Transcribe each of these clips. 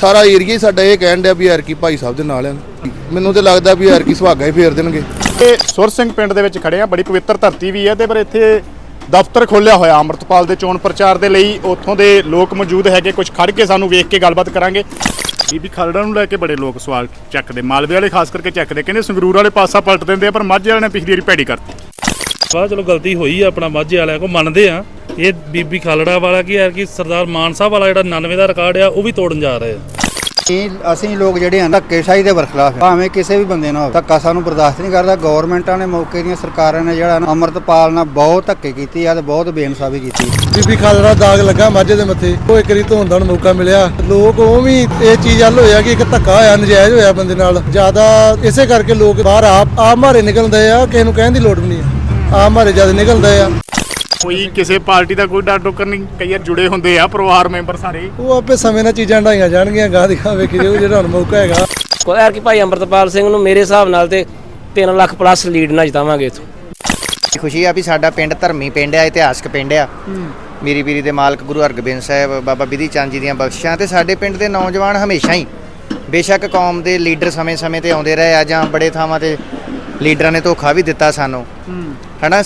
ਸਾਰਾ ਏਰੀਆ ਹੀ ਸਾਡਾ ਇਹ ਕਹਿਣ ਡਿਆ ਵੀ ਯਾਰ ਕੀ ਭਾਈ ਸਾਹਿਬ ਦੇ ਨਾਲ ਆ। ਮੈਨੂੰ ਤੇ ਲੱਗਦਾ ਵੀ ਯਾਰ ਕੀ ਸੁਹਾਗਾ ਹੀ ਫੇਰ ਦੇਣਗੇ। ਇਹ ਸੁਰ ਸਿੰਘ ਪਿੰਡ ਦੇ ਵਿੱਚ ਖੜੇ ਆ ਬੜੀ ਪਵਿੱਤਰ ਧਰਤੀ ਵੀ ਹੈ ਤੇ ਪਰ ਇੱਥੇ ਦਫ਼ਤਰ ਖੋਲਿਆ ਹੋਇਆ ਅੰਮ੍ਰਿਤਪਾਲ ਦੇ ਚੋਣ ਪ੍ਰਚਾਰ ਦੇ ਲਈ। ਉੱਥੋਂ ਦੇ ਲੋਕ ਮੌਜੂਦ ਹੈਗੇ ਕੁਝ ਖੜ ਕੇ ਸਾਨੂੰ ਵੇਖ ਕੇ ਗੱਲਬਾਤ ਕਰਾਂਗੇ। ਬੀਬੀ ਖਾਲੜਾ ਨੂੰ ਲੈ ਕੇ ਬੜੇ ਲੋਕ ਸਵਾਲ ਚੱਕਦੇ ਮਾਲਵੇ ਵਾਲੇ ਖਾਸ ਕਰਕੇ ਚੱਕਦੇ ਕਹਿੰਦੇ ਸੰਗਰੂਰ ਵਾਲੇ ਪਾਸਾ ਪਲਟ ਦਿੰਦੇ ਆ ਪਰ ਮਾਝੇ ਵਾਲਿਆਂ ਨੇ ਪਿਛਲੀ ਵਾਰੀ ਭੈੜੀ ਕਰਤੀ। ਵਾਹ ਚਲੋ ਗਲਤੀ ਹੋਈ ਆ ਆਪਣਾ ਮਾਝੇ ਵਾਲਿਆਂ ਕੋ ਮੰਨਦੇ ਆ। ਇਹ ਬੀਬੀ ਖਾਲੜਾ ਵਾਲਾ ਕੀ ਹੈ ਕਿ ਸਰਦਾਰ ਮਾਨ ਸਾਹਿਬ ਵਾਲਾ ਜਿਹੜਾ 99 ਦਾ ਰਿਕਾਰਡ ਆ ਉਹ ਵੀ ਤੋੜਨ ਜਾ ਰਹੇ ਆ। ਅਸੀਂ ਅਸੀਂ ਲੋਕ ਜਿਹੜੇ ਆ ਧੱਕੇਸ਼ਾਹੀ ਦੇ ਬਰਖਲਾਫ ਆ। ਭਾਵੇਂ ਕਿਸੇ ਵੀ ਬੰਦੇ ਨਾਲ ਹੋਵੇ ਧੱਕਾ ਸਾਨੂੰ ਬਰਦਾਸ਼ਤ ਨਹੀਂ ਕਰਦਾ। ਗਵਰਨਮੈਂਟਾਂ ਨੇ ਮੌਕੇ ਦੀਆਂ ਸਰਕਾਰਾਂ ਨੇ ਜਿਹੜਾ ਨਾ ਅੰਮ੍ਰਿਤਪਾਲ ਨਾਲ ਬਹੁਤ ਧੱਕੇ ਕੀਤੀ ਆ ਤੇ ਬਹੁਤ ਬੇਇਨਸਾਫੀ ਕੀਤੀ। ਬੀਬੀ ਖਾਲੜਾ ਦਾਗ ਲੱਗਾ ਮਾਝੇ ਦੇ ਮੱਥੇ। ਉਹ ਇੱਕ ਵਾਰੀ ਧੋਣ ਦਾ ਮੌਕਾ ਮਿਲਿਆ। ਲੋਕ ਉਹ ਵੀ ਇਹ ਚੀਜ਼ ਹੱਲ ਹੋਇਆ ਕਿ ਇੱਕ ਧੱਕਾ ਹੋਇਆ ਨਜਾਇਜ਼ ਹੋਇਆ ਬੰਦੇ ਨਾਲ। ਜ਼ਿਆਦਾ ਇਸੇ ਕਰਕੇ ਲੋਕ ਬਾਹਰ ਆਪ ਆਪ ਮਾਰੇ ਨਿਕਲਦੇ ਆ ਕਿਸੇ ਨੂੰ ਕਹਿਣ ਦੀ ਲੋੜ ਵੀ ਨਹੀਂ ਆ ਮਾਰੇ ਜਦ ਨਿਕਲਦੇ ਆ। ਕੋਈ ਕਿਸੇ ਪਾਰਟੀ ਦਾ ਕੋਈ ਡਰ ਡੋਕਰ ਨਹੀਂ ਕਈ ਵਾਰ ਜੁੜੇ ਹੁੰਦੇ ਆ ਪਰਿਵਾਰ ਮੈਂਬਰ ਸਾਰੇ। ਉਹ ਆਪੇ ਸਮੇਂ ਨਾਲ ਚੀਜ਼ਾਂ ਢਾਈਆਂ ਜਾਣਗੀਆਂ ਗਾਹ ਦਿਖਾ ਵੇਖੀ ਜਾਓ ਜਿਹੜਾ ਹੁਣ ਮੌਕਾ ਹੈਗਾ। ਕੋਈ ਯਾਰ ਕਿ ਭਾਈ ਅੰਮ੍ਰਿਤਪਾਲ ਸਿੰਘ ਨੂੰ ਮੇਰੇ ਹਿਸਾਬ ਨਾਲ ਤੇ 3 ਲੱਖ ਪਲੱਸ ਲੀਡ ਨਾਲ ਜਿਤਾਵਾਂਗੇ ਇਥੋਂ। ਖੁਸ਼ੀ ਆ ਵੀ ਸਾਡਾ ਪਿੰਡ ਧਰਮੀ ਪਿੰਡ ਆ ਇਤਿਹਾਸਕ ਪਿੰਡ ਆ। ਮੀਰੀ ਪੀਰੀ ਦੇ ਮਾਲਕ ਗੁਰੂ ਹਰਗੋਬਿੰਦ ਸਾਹਿਬ ਬਾਬਾ ਬਿਧੀ ਚੰਦ ਜੀ ਦੀਆਂ ਬਖਸ਼ਿਸ਼ਾਂ ਤੇ ਸਾਡੇ ਪਿੰਡ ਦੇ ਨੌਜਵਾਨ ਹਮੇਸ਼ਾ ਹੀ ਬੇਸ਼ੱਕ ਕੌਮ ਦੇ ਲੀਡਰ ਸਮੇਂ-ਸਮੇਂ ਤੇ ਆਉਂਦੇ ਰਹੇ ਆ ਜਾਂ ਬੜੇ ਥਾਵਾਂ ਤੇ ਲੀਡਰਾਂ ਨੇ ਧੋਖਾ ਵੀ ਦਿੱਤਾ ਸਾਨੂੰ। ਹਨਾ?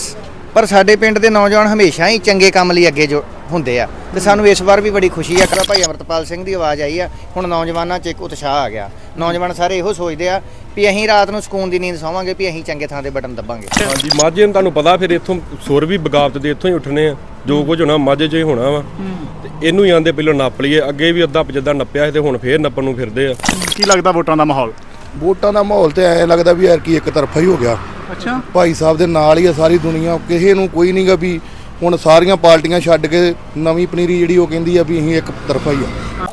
ਪਰ ਸਾਡੇ ਪਿੰਡ ਦੇ ਨੌਜਵਾਨ ਹਮੇਸ਼ਾ ਹੀ ਚੰਗੇ ਕੰਮ ਲਈ ਅੱਗੇ ਜੋ ਹੁੰਦੇ ਆ। ਤੇ ਸਾਨੂੰ ਇਸ ਵਾਰ ਵੀ ਬੜੀ ਖੁਸ਼ੀ ਆ। ਕਿ ਭਾਈ ਅਮਰਤਪਾਲ ਸਿੰਘ ਦੀ ਆਵਾਜ਼ ਆਈ ਆ। ਹੁਣ ਨੌਜਵਾਨਾਂ 'ਚ ਇੱਕ ਉਤਸ਼ਾਹ ਆ ਗਿਆ। ਨੌਜਵਾਨ ਸਾਰੇ ਇਹੋ ਸੋਚਦੇ ਆ ਵੀ ਅਸੀਂ ਰਾਤ ਨੂੰ ਸਕੂਨ ਦੀ ਨੀਂਦ ਸੌਵਾਂਗੇ ਵੀ ਅਸੀਂ ਚੰਗੇ ਥਾਂ ਤੇ ਬਟਨ ਦੱਬਾਂਗੇ। ਹਾਂਜੀ ਮਾਝੇ ਨੂੰ ਤੁਹਾਨੂੰ ਪਤਾ ਫਿਰ ਇੱਥੋਂ ਸੁਰ ਵੀ ਬਗਾਵਤ ਦੇ ਇੱਥੋਂ ਹੀ ਉੱਠਣੇ ਆ। ਜੋ ਕੁਝ ਹੋਣਾ ਮਾਝੇ 'ਚ ਹੀ ਹੋਣਾ ਵਾ। ਤੇ ਇਹਨੂੰ ਹੀ ਆਂਦੇ ਪਹਿਲਾਂ ਨੱਪ ਲਈਏ। ਅੱਗੇ ਵੀ ਅੱਧਾ ਜਿੱਦਾਂ ਨੱਪਿਆ ਸੀ ਤੇ ਹੁਣ ਫੇਰ ਨੱਪਣ ਨੂੰ ਫਿਰਦੇ ਆ। ਕੀ ਲੱਗਦਾ ਵੋਟਾਂ ਦਾ ਮਾਹੌਲ? ਵੋਟਾਂ ਦਾ ਮਾਹੌਲ ਤੇ ਐਂ ਲੱਗਦਾ ਵੀ ਯਾਰ ਕੀ ਇੱਕ ਤਰਫਾ ਹੀ ਹੋ ਗਿਆ। ਅੱਛਾ। ਭਾਈ ਸਾਹਿਬ ਦੇ ਨਾਲ ਹੀ ਆ ਸਾਰੀ ਦੁਨੀਆ ਕਿਸੇ ਨੂੰ ਕੋਈ ਨਹੀਂਗਾ ਵੀ ਹੁਣ ਸਾਰੀਆਂ ਪਾਰਟੀਆਂ ਛੱਡ ਕੇ ਨਵੀਂ ਪਨੀਰੀ ਜਿਹੜੀ ਉਹ ਕਹਿੰਦੀ ਆ ਵੀ ਅਸੀਂ ਇੱਕ ਤਰਫਾ ਹੀ ਆ।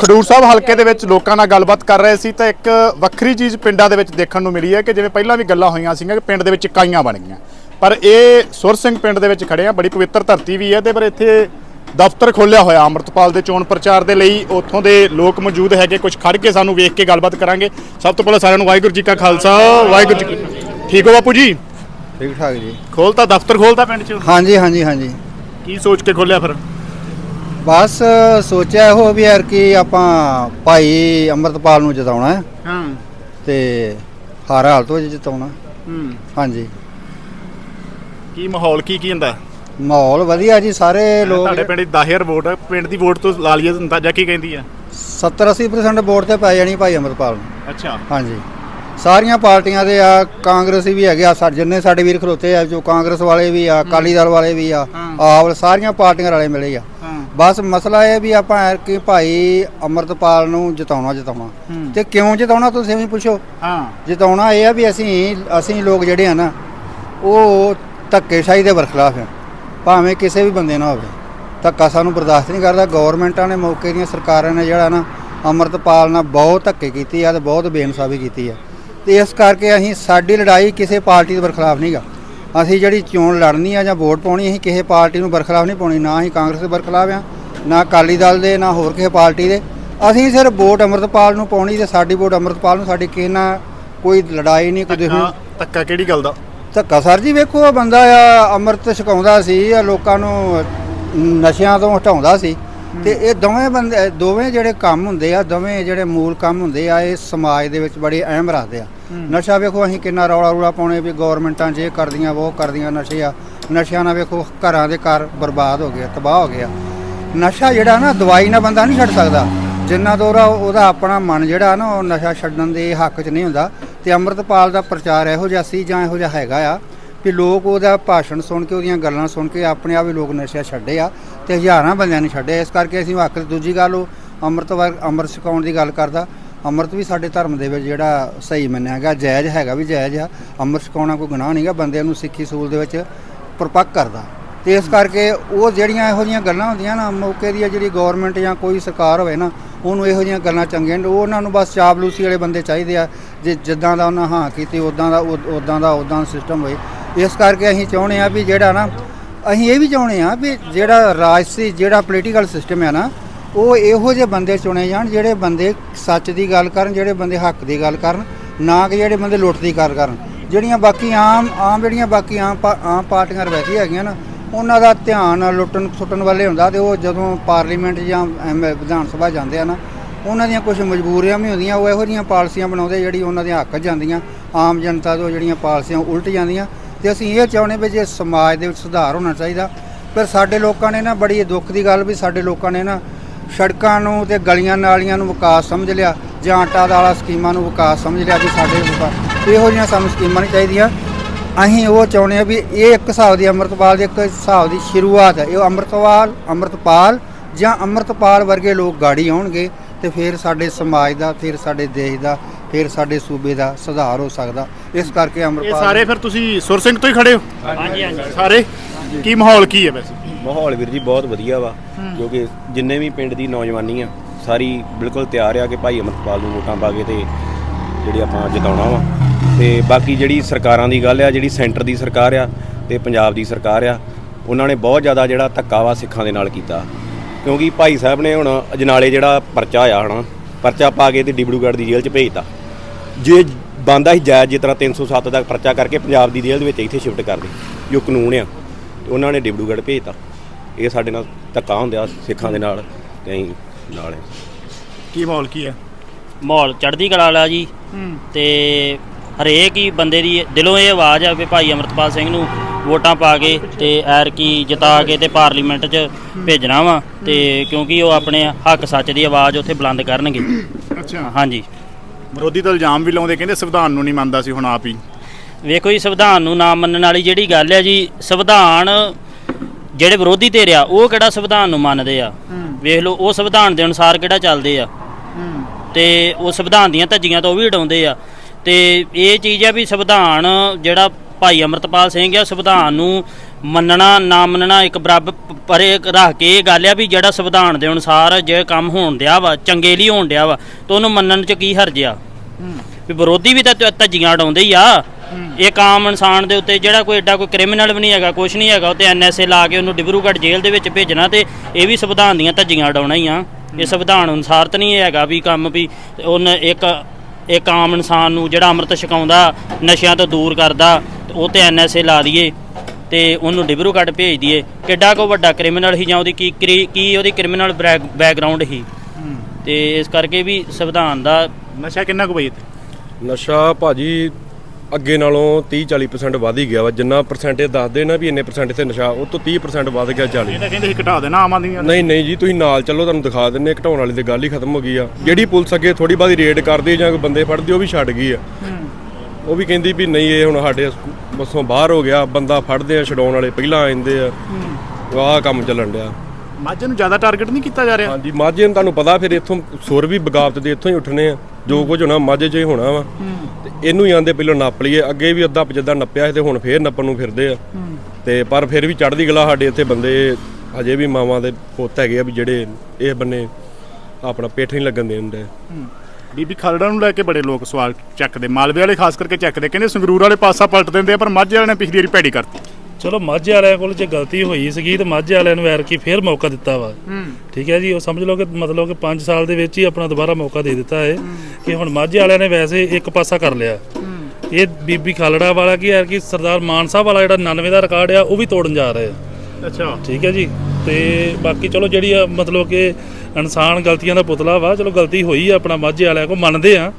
ਖਡੂਰ ਸਾਹਿਬ ਹਲਕੇ ਦੇ ਵਿੱਚ ਲੋਕਾਂ ਨਾਲ ਗੱਲਬਾਤ ਕਰ ਰਹੇ ਸੀ ਤਾਂ ਇੱਕ ਵੱਖਰੀ ਚੀਜ਼ ਪਿੰਡਾਂ ਦੇ ਵਿੱਚ ਦੇਖਣ ਨੂੰ ਮਿਲੀ ਹੈ ਕਿ ਜਿਵੇਂ ਪਹਿਲਾਂ ਵੀ ਗੱਲਾਂ ਹੋਈਆਂ ਸੀਗੀਆਂ ਕਿ ਪਿੰਡ ਦੇ ਵਿੱਚ ਇਕਾਈਆਂ ਬਣ ਗਈਆਂ। ਪਰ ਇਹ ਸੁਰ ਸਿੰਘ ਪਿੰਡ ਦੇ ਵਿੱਚ ਖੜੇ ਆ ਬੜੀ ਪਵਿੱਤਰ ਧਰਤੀ ਵੀ ਹੈ ਤੇ ਪਰ ਇੱਥੇ ਦਫ਼ਤਰ ਖੋਲਿਆ ਹੋਇਆ ਅੰਮ੍ਰਿਤਪਾਲ ਦੇ ਚੋਣ ਪ੍ਰਚਾਰ ਦੇ ਲਈ। ਉੱਥੋਂ ਦੇ ਲੋਕ ਮੌਜੂਦ ਹੈਗੇ ਕੁਝ ਖੜ ਕੇ ਸਾਨੂੰ ਵੇਖ ਕੇ ਗੱਲਬਾਤ ਕਰਾਂਗੇ। ਸਭ ਤੋਂ ਪਹਿਲਾਂ ਸਾਰਿਆਂ ਨੂੰ ਵਾਹਿਗੁਰੂ ਜੀ ਕਾ ਖਾਲਸਾ ਵਾਹਿਗੁਰੂ ਜੀ ਕੀ ਫਤਿਹ। ਠੀਕ ਹੋ ਬਾਪੂ ਜੀ? ਠੀਕ ਠਾਕ ਜੀ। ਖੋਲਤਾ ਦਫ਼ਤਰ ਖੋਲਤਾ ਪਿੰਡ 'ਚ? ਹਾਂਜੀ ਹਾਂਜੀ ਹਾਂਜੀ। ਕੀ ਸੋਚ ਕੇ ਖੋਲਿਆ ਫਿਰ? ਬਸ ਸੋਚਿਆ ਇਹੋ ਵੀ ਯਾਰ ਕਿ ਆਪਾਂ ਭਾਈ ਅੰਮ੍ਰਿਤਪਾਲ ਨੂੰ ਜਿਤਾਉਣਾ ਹੈ। ਹਾਂ। ਤੇ ਹਰ ਹਾਲਤ ਵਿੱਚ ਜਿਤਾਉਣਾ। ਹੂੰ। ਹਾਂਜੀ। ਕੀ ਮਾਹੌਲ ਕੀ ਕੀ ਹੁੰਦਾ? ਮਾਹੌਲ ਵਧੀਆ ਜੀ ਸਾਰੇ ਲੋਕ ਤੁਹਾਡੇ ਪਿੰਡ ਦੀ 10000 ਵੋਟ ਆ ਪਿੰਡ ਦੀ ਵੋਟ ਤੋਂ ਲਾ ਲਈਏ ਅੰਦਾਜ਼ਾ ਕੀ ਕਹਿੰਦੀ ਆ? 70 80% ਵੋਟ ਤੇ ਪੈ ਜਾਣੀ ਭਾਈ ਅੰਮ੍ਰਿਤਪਾਲ ਨੂੰ। ਅੱਛਾ। ਹਾਂਜੀ। ਸਾਰੀਆਂ ਪਾਰਟੀਆਂ ਦੇ ਆ ਕਾਂਗਰਸੀ ਵੀ ਹੈਗੇ ਆ ਸਾਡੇ ਜਿੰਨੇ ਸਾਡੇ ਵੀਰ ਖਲੋਤੇ ਆ ਜੋ ਕਾਂਗਰਸ ਵਾਲੇ ਵੀ ਆ ਅਕਾਲੀ ਦਲ ਵਾਲੇ ਵੀ ਆ ਆਪ ਸਾਰੀਆਂ ਪਾਰਟੀਆਂ ਵਾਲੇ ਮਿਲੇ ਆ। ਬਸ ਮਸਲਾ ਇਹ ਵੀ ਆਪਾਂ ਕਿ ਭਾਈ ਅੰਮ੍ਰਿਤਪਾਲ ਨੂੰ ਜਿਤਾਉਣਾ ਜਿਤਾਉਣਾ। ਤੇ ਕਿਉਂ ਜਿਤਾਉਣਾ ਤੁਸੀਂ ਵੀ ਪੁੱਛੋ। ਹਾਂ। ਜਿਤਾਉਣਾ ਇਹ ਆ ਵੀ ਅਸੀਂ ਅਸੀਂ ਲੋਕ ਜਿਹੜੇ ਆ ਨਾ ਉਹ ਧੱਕੇਸ਼ਾਹੀ ਦੇ ਬਰਖਲਾਫ ਆ। ਭਾਵੇਂ ਕਿਸੇ ਵੀ ਬੰਦੇ ਨਾਲ ਹੋਵੇ। ਧੱਕਾ ਸਾਨੂੰ ਬਰਦਾਸ਼ਤ ਨਹੀਂ ਕਰਦਾ। ਗਵਰਨਮੈਂਟਾਂ ਨੇ ਮੌਕੇ ਦੀਆਂ ਸਰਕਾਰਾਂ ਨੇ ਜਿਹੜਾ ਨਾ ਅੰਮ੍ਰਿਤਪਾਲ ਨਾਲ ਬਹੁਤ ਧੱਕੇ ਕੀਤੀ ਆ ਤੇ ਬਹੁਤ ਬੇਇਨਸਾਫੀ ਕੀਤੀ ਆ। ਤੇ ਇਸ ਕਰਕੇ ਅਸੀਂ ਸਾਡੀ ਲੜਾਈ ਕਿਸੇ ਪਾਰਟੀ ਦੇ ਬਰਖਲਾਫ ਨਹੀਂਗਾ ਅਸੀਂ ਜਿਹੜੀ ਚੋਣ ਲੜਨੀ ਆ ਜਾਂ ਵੋਟ ਪਾਉਣੀ ਅਸੀਂ ਕਿਸੇ ਪਾਰਟੀ ਨੂੰ ਬਰਖਲਾਫ ਨਹੀਂ ਪਾਉਣੀ ਨਾ ਅਸੀਂ ਕਾਂਗਰਸ ਦੇ ਬਰਖਲਾਫ ਆ ਨਾ ਅਕਾਲੀ ਦਲ ਦੇ ਨਾ ਹੋਰ ਕਿਸੇ ਪਾਰਟੀ ਦੇ। ਅਸੀਂ ਸਿਰਫ ਵੋਟ ਅੰਮ੍ਰਿਤਪਾਲ ਨੂੰ ਪਾਉਣੀ ਤੇ ਸਾਡੀ ਵੋਟ ਅੰਮ੍ਰਿਤਪਾਲ ਨੂੰ ਸਾਡੀ ਕਿਸੇ ਨਾਲ ਕੋਈ ਲੜਾਈ ਨਹੀਂ ਕੋਈ ਦੁਸ਼ਮਣੀ ਧੱਕਾ ਕਿਹੜੀ ਗੱਲ ਦਾ? ਧੱਕਾ ਸਰ ਜੀ ਵੇਖੋ ਬੰਦਾ ਆ ਅੰਮ੍ਰਿਤ ਛਕਾਉਂਦਾ ਸੀ ਆ ਲੋਕਾਂ ਨੂੰ ਨਸ਼ਿਆਂ ਤੋਂ ਹਟਾਉਂਦਾ ਸੀ। ਤੇ ਇਹ ਦੋਵੇਂ ਬੰਦੇ ਦੋਵੇਂ ਜਿਹੜੇ ਕੰਮ ਹੁੰਦੇ ਆ ਦੋਵੇਂ ਜਿਹੜੇ ਮੂਲ ਕੰਮ ਹੁੰਦੇ ਆ ਇਹ ਸਮਾਜ ਦੇ ਵਿੱਚ ਬੜੇ ਅਹਿਮ ਰੱਖਦੇ ਆ। ਨਸ਼ਾ ਵੇਖੋ ਅਸੀਂ ਕਿੰਨਾ ਰੌਲਾ ਰੌਲਾ ਪਾਉਣੇ ਵੀ ਗਵਰਨਮੈਂਟਾਂ ਜੇ ਕਰਦੀਆਂ ਉਹ ਕਰਦੀਆਂ ਨਸ਼ੇ ਆ। ਨਸ਼ਿਆਂ ਨਾਲ ਵੇਖੋ ਘਰਾਂ ਦੇ ਘਰ ਬਰਬਾਦ ਹੋ ਗਏ ਤਬਾਹ ਹੋ ਗਿਆ ਨਸ਼ਾ ਜਿਹੜਾ ਨਾ ਦਵਾਈ ਨਾਲ ਬੰਦਾ ਨਹੀਂ ਛੱਡ ਸਕਦਾ। ਜਿੰਨਾ ਦੋਰਾ ਉਹਦਾ ਆਪਣਾ ਮਨ ਜਿਹੜਾ ਨਾ ਉਹ ਨਸ਼ਾ ਛੱਡਣ ਦੇ ਹੱਕ 'ਚ ਨਹੀਂ ਹੁੰਦਾ। ਤੇ ਅੰਮ੍ਰਿਤਪਾਲ ਦਾ ਪ੍ਰਚਾਰ ਇਹੋ ਜਿਹਾ ਸੀ ਜਾਂ ਇਹੋ ਜਿਹਾ ਹੈਗਾ ਆ ਵੀ ਲੋਕ ਉਹਦਾ ਭਾਸ਼ਣ ਸੁਣ ਕੇ, ਉਹਦੀਆਂ ਗੱਲਾਂ ਸੁਣ ਕੇ ਆਪਣੇ ਆਪ ਹੀ ਲੋਕ ਨਸ਼ਾ ਛੱਡੇ ਆ ਤੇ ਹਜ਼ਾਰਾਂ ਬੰਦਿਆਂ ਨੇ ਛੱਡੇ ਇਸ ਕਰਕੇ ਅਸੀਂ ਹੱਕ ਦੂਜੀ ਗੱਲ ਉਹ ਅੰਮ੍ਰਿਤ ਵਰ ਅੰਮ੍ਰਿਤ ਛਕਾਉਣ ਦੀ ਗੱਲ ਕਰਦਾ। ਅੰਮ੍ਰਿਤ ਵੀ ਸਾਡੇ ਧਰਮ ਦੇ ਵਿੱਚ ਜਿਹੜਾ ਸਹੀ ਮੰਨਿਆ ਗਿਆ, ਜਾਇਜ਼ ਹੈਗਾ ਵੀ ਜਾਇਜ਼ ਆ। ਅੰਮ੍ਰਿਤ ਛਕਾਉਣਾ ਕੋਈ ਗੁਨਾਹ ਨਹੀਂਗਾ ਬੰਦਿਆਂ ਨੂੰ ਸਿੱਖੀ ਸੂਲ ਦੇ ਵਿੱਚ ਪਰਪੱਕ ਕਰਦਾ। ਤੇ ਇਸ ਕਰਕੇ ਉਹ ਜਿਹੜੀਆਂ ਇਹੋ ਜਿਹੀਆਂ ਗੱਲਾਂ ਹੁੰਦੀਆਂ ਨਾ, ਮੌਕੇ ਦੀ ਜਿਹੜੀ ਗਵਰਨਮੈਂਟ ਜਾਂ ਕੋਈ ਸਰਕਾਰ ਹੋਵੇ ਨਾ, ਉਹਨੂੰ ਇਹੋ ਜਿਹੀਆਂ ਗੱਲਾਂ ਚੰਗੀਆਂ ਨੇ ਉਹ ਉਹਨਾਂ ਨੂੰ ਬਸ ਚਾਪਲੂਸੀ ਵਾਲੇ ਬੰਦੇ ਚਾਹੀਦੇ ਆ। ਜੇ ਜਿੱਦਾਂ ਦਾ ਉਹਨਾਂ ਹਾਂ ਕੀਤੀ ਉਦਾਂ ਦਾ ਉਦਾਂ ਦਾ ਉਦਾਂ ਸਿਸਟਮ ਹੋਏ। ਇਸ ਕਰਕੇ ਅਸੀਂ ਚਾਹੁੰਦੇ ਆ ਵੀ ਜਿਹੜਾ ਨਾ, ਅਸੀਂ ਇਹ ਵੀ ਚਾਹੁੰਦੇ ਆ ਵੀ ਜਿਹੜਾ ਰਾਜਸੀ, ਜਿਹੜਾ ਪੋਲੀਟੀਕਲ ਸਿਸਟਮ ਹੈ ਨਾ, ਉਹ ਇਹੋ ਜਿਹੇ ਬੰਦੇ ਚੁਣੇ ਜਾਣ ਜਿਹੜੇ ਬੰਦੇ ਸੱਚ ਦੀ ਗੱਲ ਕਰਨ, ਜਿਹੜੇ ਬੰਦੇ ਹੱਕ ਦੀ ਗੱਲ ਕਰਨ, ਨਾ ਕਿ ਜਿਹੜੇ ਬੰਦੇ ਲੁੱਟ ਦੀ ਗੱਲ ਕਰਨ। ਜਿਹੜੀਆਂ ਬਾਕੀ ਆਮ ਆਮ ਜਿਹੜੀਆਂ ਬਾਕੀ ਆਮ ਪਾ- ਆਮ ਪਾਰਟੀਆਂ ਰਵੈਤੀ ਹੈਗੀਆਂ ਨਾ, ਉਹਨਾਂ ਦਾ ਧਿਆਨ ਲੁੱਟਣ, ਸੁੱਟਣ ਵਾਲੇ ਹੁੰਦਾ ਤੇ ਉਹ ਜਦੋਂ ਪਾਰਲੀਮੈਂਟ ਜਾਂ ਐਮ- ਵਿਧਾਨ ਸਭਾ ਜਾਂਦੇ ਆ ਨਾ, ਉਹਨਾਂ ਦੀਆਂ ਕੁਝ ਮਜਬੂਰੀਆਂ ਵੀ ਹੁੰਦੀਆਂ, ਉਹ ਇਹੋ ਜਿਹੀਆਂ ਪਾਲਿਸੀਆਂ ਬਣਾਉਂਦੇ ਜਿਹੜੀ ਉਹਨਾਂ ਦੇ ਹੱਕ 'ਚ ਜਾਂਦੀਆਂ। ਆਮ ਜਨਤਾ ਤੋਂ ਜਿਹੜੀਆਂ ਪਾਲਿਸੀਆਂ ਉਲਟ ਜਾਂਦੀਆਂ। ਤੇ ਅਸੀਂ ਇਹ ਚਾਹੁੰਦੇ ਵੀ ਜੇ ਸਮਾਜ ਦੇ ਵਿੱਚ ਸੁਧਾਰ ਹੋਣਾ ਚਾਹੀਦਾ ਪਰ ਸਾਡੇ ਲੋਕਾਂ ਨੇ ਨਾ ਬੜੀ ਦੁੱਖ ਦੀ ਗੱਲ ਵੀ ਸਾਡੇ ਲੋਕਾਂ ਨੇ ਨਾ ਸੜਕਾਂ ਨੂੰ ਤੇ ਗਲੀਆਂ ਨਾਲੀਆਂ ਨੂੰ ਵਿਕਾਸ ਸਮਝ ਲਿਆ, ਜਾਂ ਆਟਾ ਦਾਲਾ ਸਕੀਮਾਂ ਨੂੰ ਵਿਕਾਸ ਸਮਝ ਲਿਆ ਵੀ ਸਾਡੇ ਵਿਕਾ- ਇਹੋ ਜਿਹੀਆਂ ਸਾਨੂੰ ਸਕੀਮਾਂ ਨਹੀਂ ਚਾਹੀਦੀਆਂ। ਅਸੀਂ ਉਹ ਚਾਹੁੰਦੇ ਆ ਵੀ ਇਹ ਇੱਕ ਹਿਸਾਬ ਦੀ ਅੰਮ੍ਰਿਤਪਾਲ ਦੀ ਇੱਕ ਹਿਸਾਬ ਦੀ ਸ਼ੁਰੂਆਤ ਹੈ। ਇਹ ਅੰਮ੍ਰਿਤਪਾਲ ਅੰਮ੍ਰਿਤਪਾਲ ਜਾਂ ਅੰਮ੍ਰਿਤਪਾਲ ਵਰਗੇ ਲੋਕ ਗਾੜੀ ਆਉਣਗੇ। ਤੇ ਫਿਰ ਸਾਡੇ ਸਮਾਜ ਦਾ ਫਿਰ ਸਾਡੇ ਦੇਸ਼ ਦਾ ਫਿਰ ਸਾਡੇ ਸੂਬੇ ਦਾ ਸੁਧਾਰ ਹੋ ਸਕਦਾ। ਇਸ ਕਰਕੇ ਇਹ ਅੰਮ੍ਰਿਤਪਾਲ ਸਾਰੇ ਫਿਰ ਤੁਸੀਂ ਸੁਰ ਸਿੰਘ ਤੋਂ ਹੀ ਖੜੇ ਹੋ? ਹਾਂਜੀ ਹਾਂਜੀ। ਸਾਰੇ? ਕੀ ਮਾਹੌਲ ਕੀ ਹੈ ਵੈਸੇ? ਮਾਹੌਲ ਵੀਰ ਜੀ ਬਹੁਤ ਵਧੀਆ ਵਾ ਕਿਉਂਕਿ ਜਿੰਨੇ ਵੀ ਪਿੰਡ ਦੀ ਨੌਜਵਾਨੀ ਆ ਸਾਰੀ ਬਿਲਕੁਲ ਤਿਆਰ ਆ ਕਿ ਭਾਈ ਅਮਰਪਾਲ ਨੂੰ ਵੋਟਾਂ ਪਾ ਕੇ ਤੇ ਜਿਹੜੀ ਆਪਾਂ ਜਿਤਾਉਣਾ ਵਾ। ਤੇ ਬਾਕੀ ਜਿਹੜੀ ਸਰਕਾਰਾਂ ਦੀ ਗੱਲ ਆ ਜਿਹੜੀ ਸੈਂਟਰ ਦੀ ਸਰਕਾਰ ਆ ਤੇ ਪੰਜਾਬ ਦੀ ਸਰਕਾਰ ਆ ਉਹਨਾਂ ਨੇ ਬਹੁਤ ਜ਼ਿਆਦਾ ਜਿਹੜਾ ਧੱਕਾ ਵਾ ਸਿੱਖਾਂ ਦੇ ਨਾਲ ਕੀਤਾ। ਕਿਉਂਕਿ ਭਾਈ ਸਾਹਿਬ ਨੇ ਹੁਣ ਅਜਨਾਲੇ ਜਿਹੜਾ ਪਰਚਾ ਆਇਆ ਹਨਾ ਪਰਚਾ ਪਾ ਕੇ ਤੇ ਡਿਬੜੂਗੜ੍ਹ ਦੀ ਜੇਲ੍ਹ 'ਚ ਭੇਜਤਾ ਜੇ ਬੰਦਾ ਹੀ ਜਾਇਜ਼ ਜਿਸ ਤਰ੍ਹਾਂ 307 ਦਾ ਪਰਚਾ ਕਰਕੇ ਪੰਜਾਬ ਦੀ ਜੇਲ੍ਹ ਦੇ ਵਿੱਚ ਇੱਥੇ ਸ਼ਿਫਟ ਕਰ ਦੇ ਜੋ ਕਾਨੂੰਨ ਆ ਤੇ ਉਹਨਾਂ ਨੇ ਡਿਬੜੂਗੜ੍ਹ ਭੇਜਤਾ ਇਹ ਸਾਡੇ ਨਾਲ ਧੱਕਾ ਹੁੰਦਿਆ ਸਿੱਖਾਂ ਦੇ ਨਾਲ ਤੇ ਅਸੀਂ ਨਾਲ ਕੀ ਮਾਹੌਲ ਕੀ ਹੈ ਮਾਹੌਲ ਚੜ੍ਹਦੀ ਕਲਾ ਵਾਲਾ ਜੀ। ਤੇ ਹਰੇਕ ਹੀ ਬੰਦੇ ਦੀ ਦਿਲੋਂ ਇਹ ਆਵਾਜ਼ ਆ ਵੀ ਭਾਈ ਅਮਰਤਪਾਲ ਸਿੰਘ ਨੂੰ ਵੋਟਾਂ ਪਾ ਕੇ ਤੇ ਐਰ ਕੀ ਜਿਤਾ ਕੇ ਤੇ ਪਾਰਲੀਮੈਂਟ 'ਚ ਭੇਜਣਾ ਵਾ ਤੇ ਕਿਉਂਕਿ ਉਹ ਆਪਣੇ ਹੱਕ ਸੱਚ ਦੀ ਆਵਾਜ਼ ਉੱਥੇ ਬੁਲੰਦ ਕਰਨਗੇ। ਅੱਛਾ। ਹਾਂਜੀ। ਵਿਰੋਧੀ ਤਾਂ ਇਲਜ਼ਾਮ ਵੀ ਲਾਉਂਦੇ ਕਹਿੰਦੇ ਸੰਵਿਧਾਨ ਨੂੰ ਨਹੀਂ ਮੰਨਦਾ ਸੀ ਹੁਣ ਆਪ ਹੀ। ਵੇਖੋ ਜੀ ਸੰਵਿਧਾਨ ਨੂੰ ਨਾ ਮੰਨਣ ਵਾਲੀ ਜਿਹੜੀ ਗੱਲ ਹੈ ਜੀ ਸੰਵਿਧਾਨ ਜਿਹੜੇ ਵਿਰੋਧੀ ਧਿਰ ਆ ਉਹ ਕਿਹੜਾ ਸੰਵਿਧਾਨ ਨੂੰ ਮੰਨਦੇ ਆ? ਵੇਖ ਲਓ ਉਹ ਸੰਵਿਧਾਨ ਦੇ ਅਨੁਸਾਰ ਕਿਹੜਾ ਚੱਲਦੇ ਆ? ਤੇ ਉਹ ਸੰਵਿਧਾਨ ਦੀਆਂ ਧੱਜੀਆਂ ਤਾਂ ਉਹ ਵੀ ਉਡਾਉਂਦੇ ਆ। ਤੇ ਇਹ ਚੀਜ਼ ਆ ਵੀ ਸੰਵਿਧਾਨ ਜਿਹੜਾ ਭਾਈ ਅਮਰਤਪਾਲ ਸਿੰਘ ਆ ਸੰਵਿਧਾਨ ਨੂੰ ਮੰਨਣਾ ਨਾ ਮੰਨਣਾ ਇੱਕ ਬਰਾਬਰ ਪਰੇ ਰੱਖ ਕੇ ਇਹ ਗੱਲ ਆ ਵੀ ਜਿਹੜਾ ਸੰਵਿਧਾਨ ਦੇ ਅਨੁਸਾਰ ਜੇ ਕੰਮ ਹੋਣ ਡਿਆ ਵਾ ਚੰਗੇ ਲਈ ਹੋਣ ਡਿਆ ਵਾ ਤਾਂ ਉਹਨੂੰ ਮੰਨਣ 'ਚ ਕੀ ਹਰਜ ਆ? ਵੀ ਵਿਰੋਧੀ ਵੀ ਤਾਂ ਧੱਜੀਆਂ ਉਡਾਉਂਦੇ ਹੀ ਆ। ਇੱਕ ਆਮ ਇਨਸਾਨ ਦੇ ਉੱਤੇ ਜਿਹੜਾ ਕੋਈ ਐਡਾ ਕੋਈ ਕ੍ਰਿਮੀਨਲ ਵੀ ਨਹੀਂ ਹੈਗਾ ਕੁਝ ਨਹੀਂ ਹੈਗਾ ਉਹ ਤੇ ਐਨਐਸਏ ਲਾ ਕੇ ਉਹਨੂੰ ਡਿਬਰੂਗੜ੍ਹ ਜੇਲ੍ਹ ਦੇ ਵਿੱਚ ਭੇਜਣਾ ਤੇ ਇਹ ਵੀ ਸੰਵਿਧਾਨ ਦੀਆਂ ਧੱਜੀਆਂ ਉਡਾਉਣਾ ਹੀ ਆ। ਇਹ ਸੰਵਿਧਾਨ ਅਨੁਸਾਰ ਤਾਂ ਨਹੀਂ ਹੈਗਾ ਵੀ ਕੰਮ ਵੀ ਉਹਨ ਇੱਕ ਇੱਕ ਆਮ ਇਨਸਾਨ ਨੂੰ ਜਿਹੜਾ ਅੰਮ੍ਰਿਤ ਛਕਾਉਂਦਾ ਨਸ਼ਿਆਂ ਤੋਂ ਦੂਰ ਕਰਦਾ ਉਹ ਤੇ ਐਨਐਸਏ ਲਾ ਦਈਏ ਤੇ ਉਹਨੂੰ ਡਿਬਰੂਗੜ੍ਹ ਭੇਜ ਦਈਏ। ਕਿੱਡਾ ਕੋ ਵੱਡਾ ਕ੍ਰਿਮੀਨਲ ਸੀ ਜਾਂ ਉਹਦੀ ਕੀ ਕਰੀ- ਕੀ ਉਹਦੀ ਕ੍ਰਿਮੀਨਲ ਬੈਕਗ੍ਰਾਉਂਡ ਸੀ? ਤੇ ਇਸ ਕਰਕੇ ਵੀ ਸੰਵਿਧਾਨ ਦਾ ਨਸ਼ਾ ਕਿੰਨਾ ਕੁ ਬਈ ਇੱਥੇ? ਨਸ਼ਾ ਭਾਜੀ ਅੱਗੇ ਨਾਲੋਂ 30 40% ਵੱਧ ਹੀ ਗਿਆ ਵਾ। ਜਿੰਨਾ ਪਰਸੈਂਟੇਜ ਦੱਸਦੇ ਨਾ ਵੀ ਇੰਨੇ ਪਰਸੈਂਟ ਇੱਥੇ ਨਸ਼ਾ ਉਹ ਤੋਂ 30% ਵੱਧ ਗਿਆ 40 ਇਹ ਤਾਂ ਕਹਿੰਦੇ ਸੀ ਘਟਾ ਦੇਣਾ ਆਮ ਆਦਮੀ ਵਾਲੇ। ਨਹੀਂ ਨਹੀਂ ਜੀ ਤੁਸੀਂ ਨਾਲ ਚੱਲੋ ਤੁਹਾਨੂੰ ਦਿਖਾ ਦਿੰਨੇ ਘਟਾਉਣ ਵਾਲੀ ਤੇ ਗੱਲ ਹੀ ਖਤਮ ਹੋ ਗਈ ਆ। ਜਿਹੜੀ ਪੁਲਿਸ ਅੱਗੇ ਥੋੜੀ ਬਾਦੀ ਰੇਡ ਕਰਦੀ ਜਾਂ ਕੋਈ ਬੰਦੇ ਫੜਦੀ ਉਹ ਵੀ ਛੱਡ ਗਈ ਆ। ਉਹ ਵੀ ਕਹਿੰਦੀ ਵੀ ਨਹੀਂ ਇਹ ਹੁਣ ਸਾਡੇ ਬੱਸੋਂ ਬਾਹਰ ਹੋ ਗਿਆ। ਬੰਦਾ ਫੜਦੇ ਆ ਛਡਾਉਣ ਵਾਲੇ ਪਹਿਲਾਂ ਆ। ਜਾਂਦੇ ਆ ਆਹ ਕੰਮ ਚੱਲਣ ਡਿਆ। ਮਾਝੇ ਨੂੰ ਜ਼ਿਆਦਾ ਟਾਰਗੇਟ ਨਹੀਂ ਕੀਤਾ ਜਾ ਰਿਹਾ? ਹਾਂਜੀ ਮਾਝੇ ਨੂੰ ਤੁਹਾਨੂੰ ਪਤਾ ਫਿਰ ਇੱਥੋਂ ਸੁਰ ਵੀ ਬਗਾਵਤ ਦੇ ਇੱਥੋਂ ਹੀ ਉੱਠਣੇ ਆ। ਜੋ ਕੁਝ ਹੋਣਾ ਮਾਝੇ 'ਚ ਹੀ ਹੋਣਾ ਵਾ। ਤੇ ਇਹਨੂੰ ਹੀ ਆਂਦੇ ਪਹਿਲਾਂ ਨੱਪ ਲਈਏ। ਅੱਗੇ ਵੀ ਅੱਧਾ ਜਿੱਦਾਂ ਨੱਪਿਆ ਸੀ ਤੇ ਹੁਣ ਫੇਰ ਨੱਪਣ ਨੂੰ ਫਿਰਦੇ ਆ। ਤੇ ਪਰ ਫਿਰ ਵੀ ਚੜ੍ਹਦੀ ਗਲਾ ਸਾਡੇ ਇੱਥੇ ਬੰਦੇ ਹਜੇ ਵੀ ਮਾਵਾਂ ਦੇ ਪੁੱਤ ਹੈਗੇ ਆ ਵੀ ਜਿਹੜੇ ਇਹ ਬੰਨੇ ਆਪਣਾ ਪੇਠ ਨਹੀਂ ਲੱਗਣ ਦੇ। ਹੁੰਦੇ ਬੀਬੀ ਖਾਲੜਾ ਨੂੰ ਲੈ ਕੇ ਬੜੇ ਲੋਕ ਸਵਾਲ ਚੱਕਦੇ। ਮਾਲਵੇ ਵਾਲੇ ਖਾਸ ਕਰਕੇ ਚੱਕਦੇ। ਕਹਿੰਦੇ ਸੰਗਰੂਰ ਵਾਲੇ ਪਾਸਾ ਪਲਟ ਦਿੰਦੇ ਆ ਪਰ ਮਾਝੇ ਵਾਲਿਆਂ ਨੇ ਪਿਛਲੀ ਵਾਰੀ ਭੈੜੀ ਕਰਤੀ। ਚਲੋ ਮਾਝੇ ਵਾਲਿਆਂ ਕੋਲ ਜੇ ਗਲਤੀ ਹੋਈ ਸੀਗੀ ਤੇ ਮਾਝੇ ਵਾਲਿਆਂ ਨੂੰ ਐਰ ਕੀ ਫੇਰ ਮੌਕਾ ਦਿੱਤਾ ਵਾ। ਠੀਕ ਹੈ ਜੀ ਉਹ ਸਮਝ ਲਓ ਕਿ ਮਤਲਬ ਕਿ 5 ਸਾਲ ਦੇ ਵਿੱਚ ਹੀ ਆਪਣਾ ਦੁਬਾਰਾ ਮੌਕਾ ਦੇ ਦਿੱਤਾ ਹੈ। ਕਿ ਹੁਣ ਮਾਝੇ ਵਾਲਿਆਂ ਨੇ ਵੈਸੇ ਇੱਕ ਪਾਸਾ ਕਰ ਲਿਆ। ਇਹ ਬੀਬੀ ਖਾਲੜਾ ਵਾਲਾ ਕੀ ਕਿ ਸਰਦਾਰ ਮਾਨ ਸਾਹਿਬ ਵਾਲਾ ਜਿਹੜਾ 99 ਦਾ ਰਿਕਾਰਡ ਆ ਉਹ ਵੀ ਤੋੜਨ ਜਾ ਰਹੇ। ਆ ਅੱਛਾ। ਠੀਕ ਹੈ ਜੀ ਤੇ ਬਾਕੀ ਚਲੋ ਜਿਹੜੀ ਆ ਮਤਲਬ ਕਿ ਇਨਸਾਨ ਗਲਤੀਆਂ ਦਾ ਪੁਤਲਾ ਵਾ ਚਲੋ ਗਲਤੀ ਹੋਈ ਆ ਆਪਣਾ ਮਾਝੇ ਵਾਲਿਆਂ ਕੋ ਮੰਨਦੇ ਆ।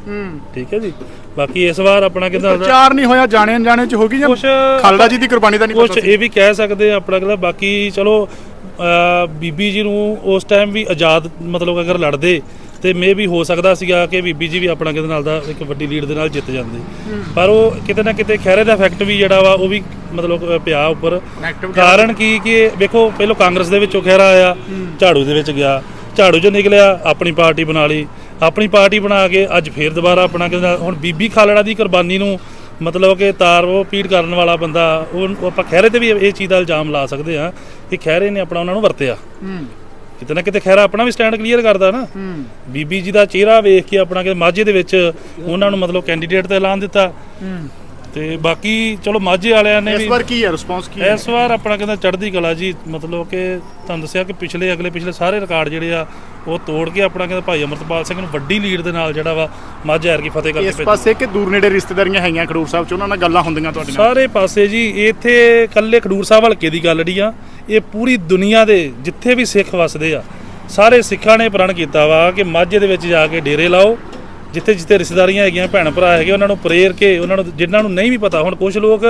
ਠੀਕ ਹੈ ਜੀ ਬਾਕੀ ਇਸ ਵਾਰ ਆਪਣਾ ਕਿਦਾਂ ਪ੍ਰਚਾਰ ਨਹੀਂ ਹੋਇਆ ਜਾਣੇ ਅਣਜਾਣੇ ਚ ਹੋ ਗਈ ਜਾਂ ਕੁਛ- ਖਾਲੜਾ ਜੀ ਦੀ ਕੁਰਬਾਨੀ ਦਾ ਨਹੀਂ ਪਤਾ? ਇਹ ਵੀ ਕਹਿ ਸਕਦੇ ਆ ਆਪਣਾ ਕਹਿੰਦਾ ਬਾਕੀ ਚਲੋ ਬੀਬੀ ਜੀ ਨੂੰ ਉਸ ਟਾਈਮ ਵੀ ਆਜ਼ਾਦ ਮਤਲਬ ਅਗਰ ਲੜਦੇ ਤੇ ਮੇ ਵੀ ਹੋ ਸਕਦਾ ਸੀਗਾ ਕਿ ਬੀਬੀ ਜੀ ਵੀ ਆਪਣਾ ਕਿਤੇ ਨਾਲ ਦਾ ਇੱਕ ਵੱਡੀ ਲੀਡ ਦੇ ਨਾਲ ਜਿੱਤ ਜਾਂਦੇ। ਪਰ ਉਹ ਕਿਤੇ ਨਾ ਕਿਤੇ ਖੈਰੇ ਦਾ ਇਫੈਕਟ ਵੀ ਜਿਹੜਾ ਵਾ ਉਹ ਵੀ ਮਤਲਬ ਪਿਆ ਉੱਪਰ। ਕਾਰਨ ਕੀ ਕਿ ਵੇਖੋ ਪਹਿਲਾਂ ਕਾਂਗਰਸ ਦੇ ਵਿੱਚੋਂ ਖੈਰਾ ਆਇਆ ਝਾੜੂ ਦੇ ਵਿੱਚ ਗਿਆ ਝਾੜੂ ਚੋਂ ਨਿਕਲਿਆ ਆਪਣੀ ਪਾਰਟੀ ਬਣਾ ਲਈ। ਆਪਣੀ ਪਾਰਟੀ ਬਣਾ ਕੇ ਅੱਜ ਫੇਰ ਦੁਬਾਰਾ ਆਪਣਾ ਨਾਲ- ਹੁਣ ਬੀਬੀ ਖਾਲੜਾ ਦੀ ਕੁਰਬਾਨੀ ਨੂੰ ਮਤਲਬ ਕਿ ਤਾਰ ਉਹ ਪੀੜ ਕਰਨ ਵਾਲਾ ਬੰਦਾ ਉਹ ਆਪਾਂ ਖਹਿਰੇ ਤੇ ਵੀ ਇਹ ਚੀਜ਼ ਦਾ ਇਲਜ਼ਾਮ ਲਾ ਸਕਦੇ ਆ ਕਿ ਖਹਿਰੇ ਨੇ ਆਪਣਾ ਉਹਨਾਂ ਨੂੰ ਵਰਤਿਆ। ਕਿਤੇ ਨਾ ਕਿਤੇ ਖਹਿਰਾ ਆਪਣਾ ਵੀ ਸਟੈਂਡ ਕਲੀਅਰ ਕਰਦਾ ਨਾ। ਬੀਬੀ ਜੀ ਦਾ ਚਿਹਰਾ ਵੇਖ ਕੇ ਆਪਣਾ ਕਿ ਮਾਝੇ ਦੇ ਵਿੱਚ ਉਹਨਾਂ ਨੂੰ ਮਤਲਬ ਕੈਂਡੀਡੇਟ ਤੇ ਐਲਾਨ ਦਿੱਤਾ। ਤੇ ਬਾਕੀ ਚਲੋ ਮਾਝੇ ਵਾਲਿਆਂ ਨੇ ਇਸ ਵੀ ਵਾਰ ਕੀ ਹੈ? ਰਿਸਪੌਂਸ ਕੀ ਹੈ? ਇਸ ਵਾਰ ਆਪਣਾ ਕਹਿੰਦਾ ਚੜ੍ਹਦੀ ਕਲਾ ਜੀ ਮਤਲਬ ਕਿ ਤੁਹਾਨੂੰ ਦੱਸਿਆ ਕਿ ਪਿਛਲੇ ਅਗਲੇ ਪਿਛਲੇ ਸਾਰੇ ਰਿਕਾਰਡ ਜਿਹੜੇ ਆ ਉਹ ਤੋੜ ਕੇ ਆਪਣਾ ਕਹਿੰਦਾ ਭਾਈ ਅਮਰਤਪਾਲ ਸਿੰਘ ਨੂੰ ਵੱਡੀ ਲੀਡ ਦੇ ਨਾਲ ਜਿਹੜਾ ਵਾ ਮਾਝਾ ਐਰ ਕੀ ਫਤਿਹ ਕਰਕੇ ਇਸ। ਪਾਸੇ ਕਿ ਦੂਰ ਨੇੜੇ ਰਿਸ਼ਤੇਦਾਰੀਆਂ ਹੈਗੀਆਂ ਖਡੂਰ ਸਾਹਿਬ ਚ ਉਹਨਾਂ ਨਾਲ ਗੱਲਾਂ ਹੁੰਦੀਆਂ ਤੁਹਾਡੇ ਨਾਲ ਸਾਰੇ ਪਾਸੇ ਜੀ ਇੱਥੇ ਕੱਲੇ ਖਡੂਰ ਸਾਹਿਬ ਹਲਕੇ ਦੀ ਗੱਲ ਨਹੀਂ ਆ ਇਹ ਪੂਰੀ ਦੁਨੀਆ ਦੇ ਜਿੱਥੇ ਵੀ ਸਿੱਖ ਵਸਦੇ ਆ ਸਾਰੇ ਸਿੱਖਾਂ ਨੇ ਪ੍ਰਣ ਕੀਤਾ ਵਾ ਕਿ ਮਾਝੇ ਦੇ ਵਿੱਚ ਜਾ ਕੇ ਡੇਰੇ ਲਾਓ ਜਿੱਥੇ ਜਿੱਥੇ ਰਿਸ਼ਤੇਦਾਰੀਆਂ ਹੈਗੀਆਂ ਭੈਣ ਭਰਾ ਹੈਗੇ ਉਹਨਾਂ ਨੂੰ ਪ੍ਰੇਰ ਕੇ ਉਹਨਾਂ ਨੂੰ ਜਿਨ੍ਹਾਂ ਨੂੰ ਨਹੀਂ ਵੀ ਪਤਾ ਹੁਣ ਕੁਝ ਲੋਕ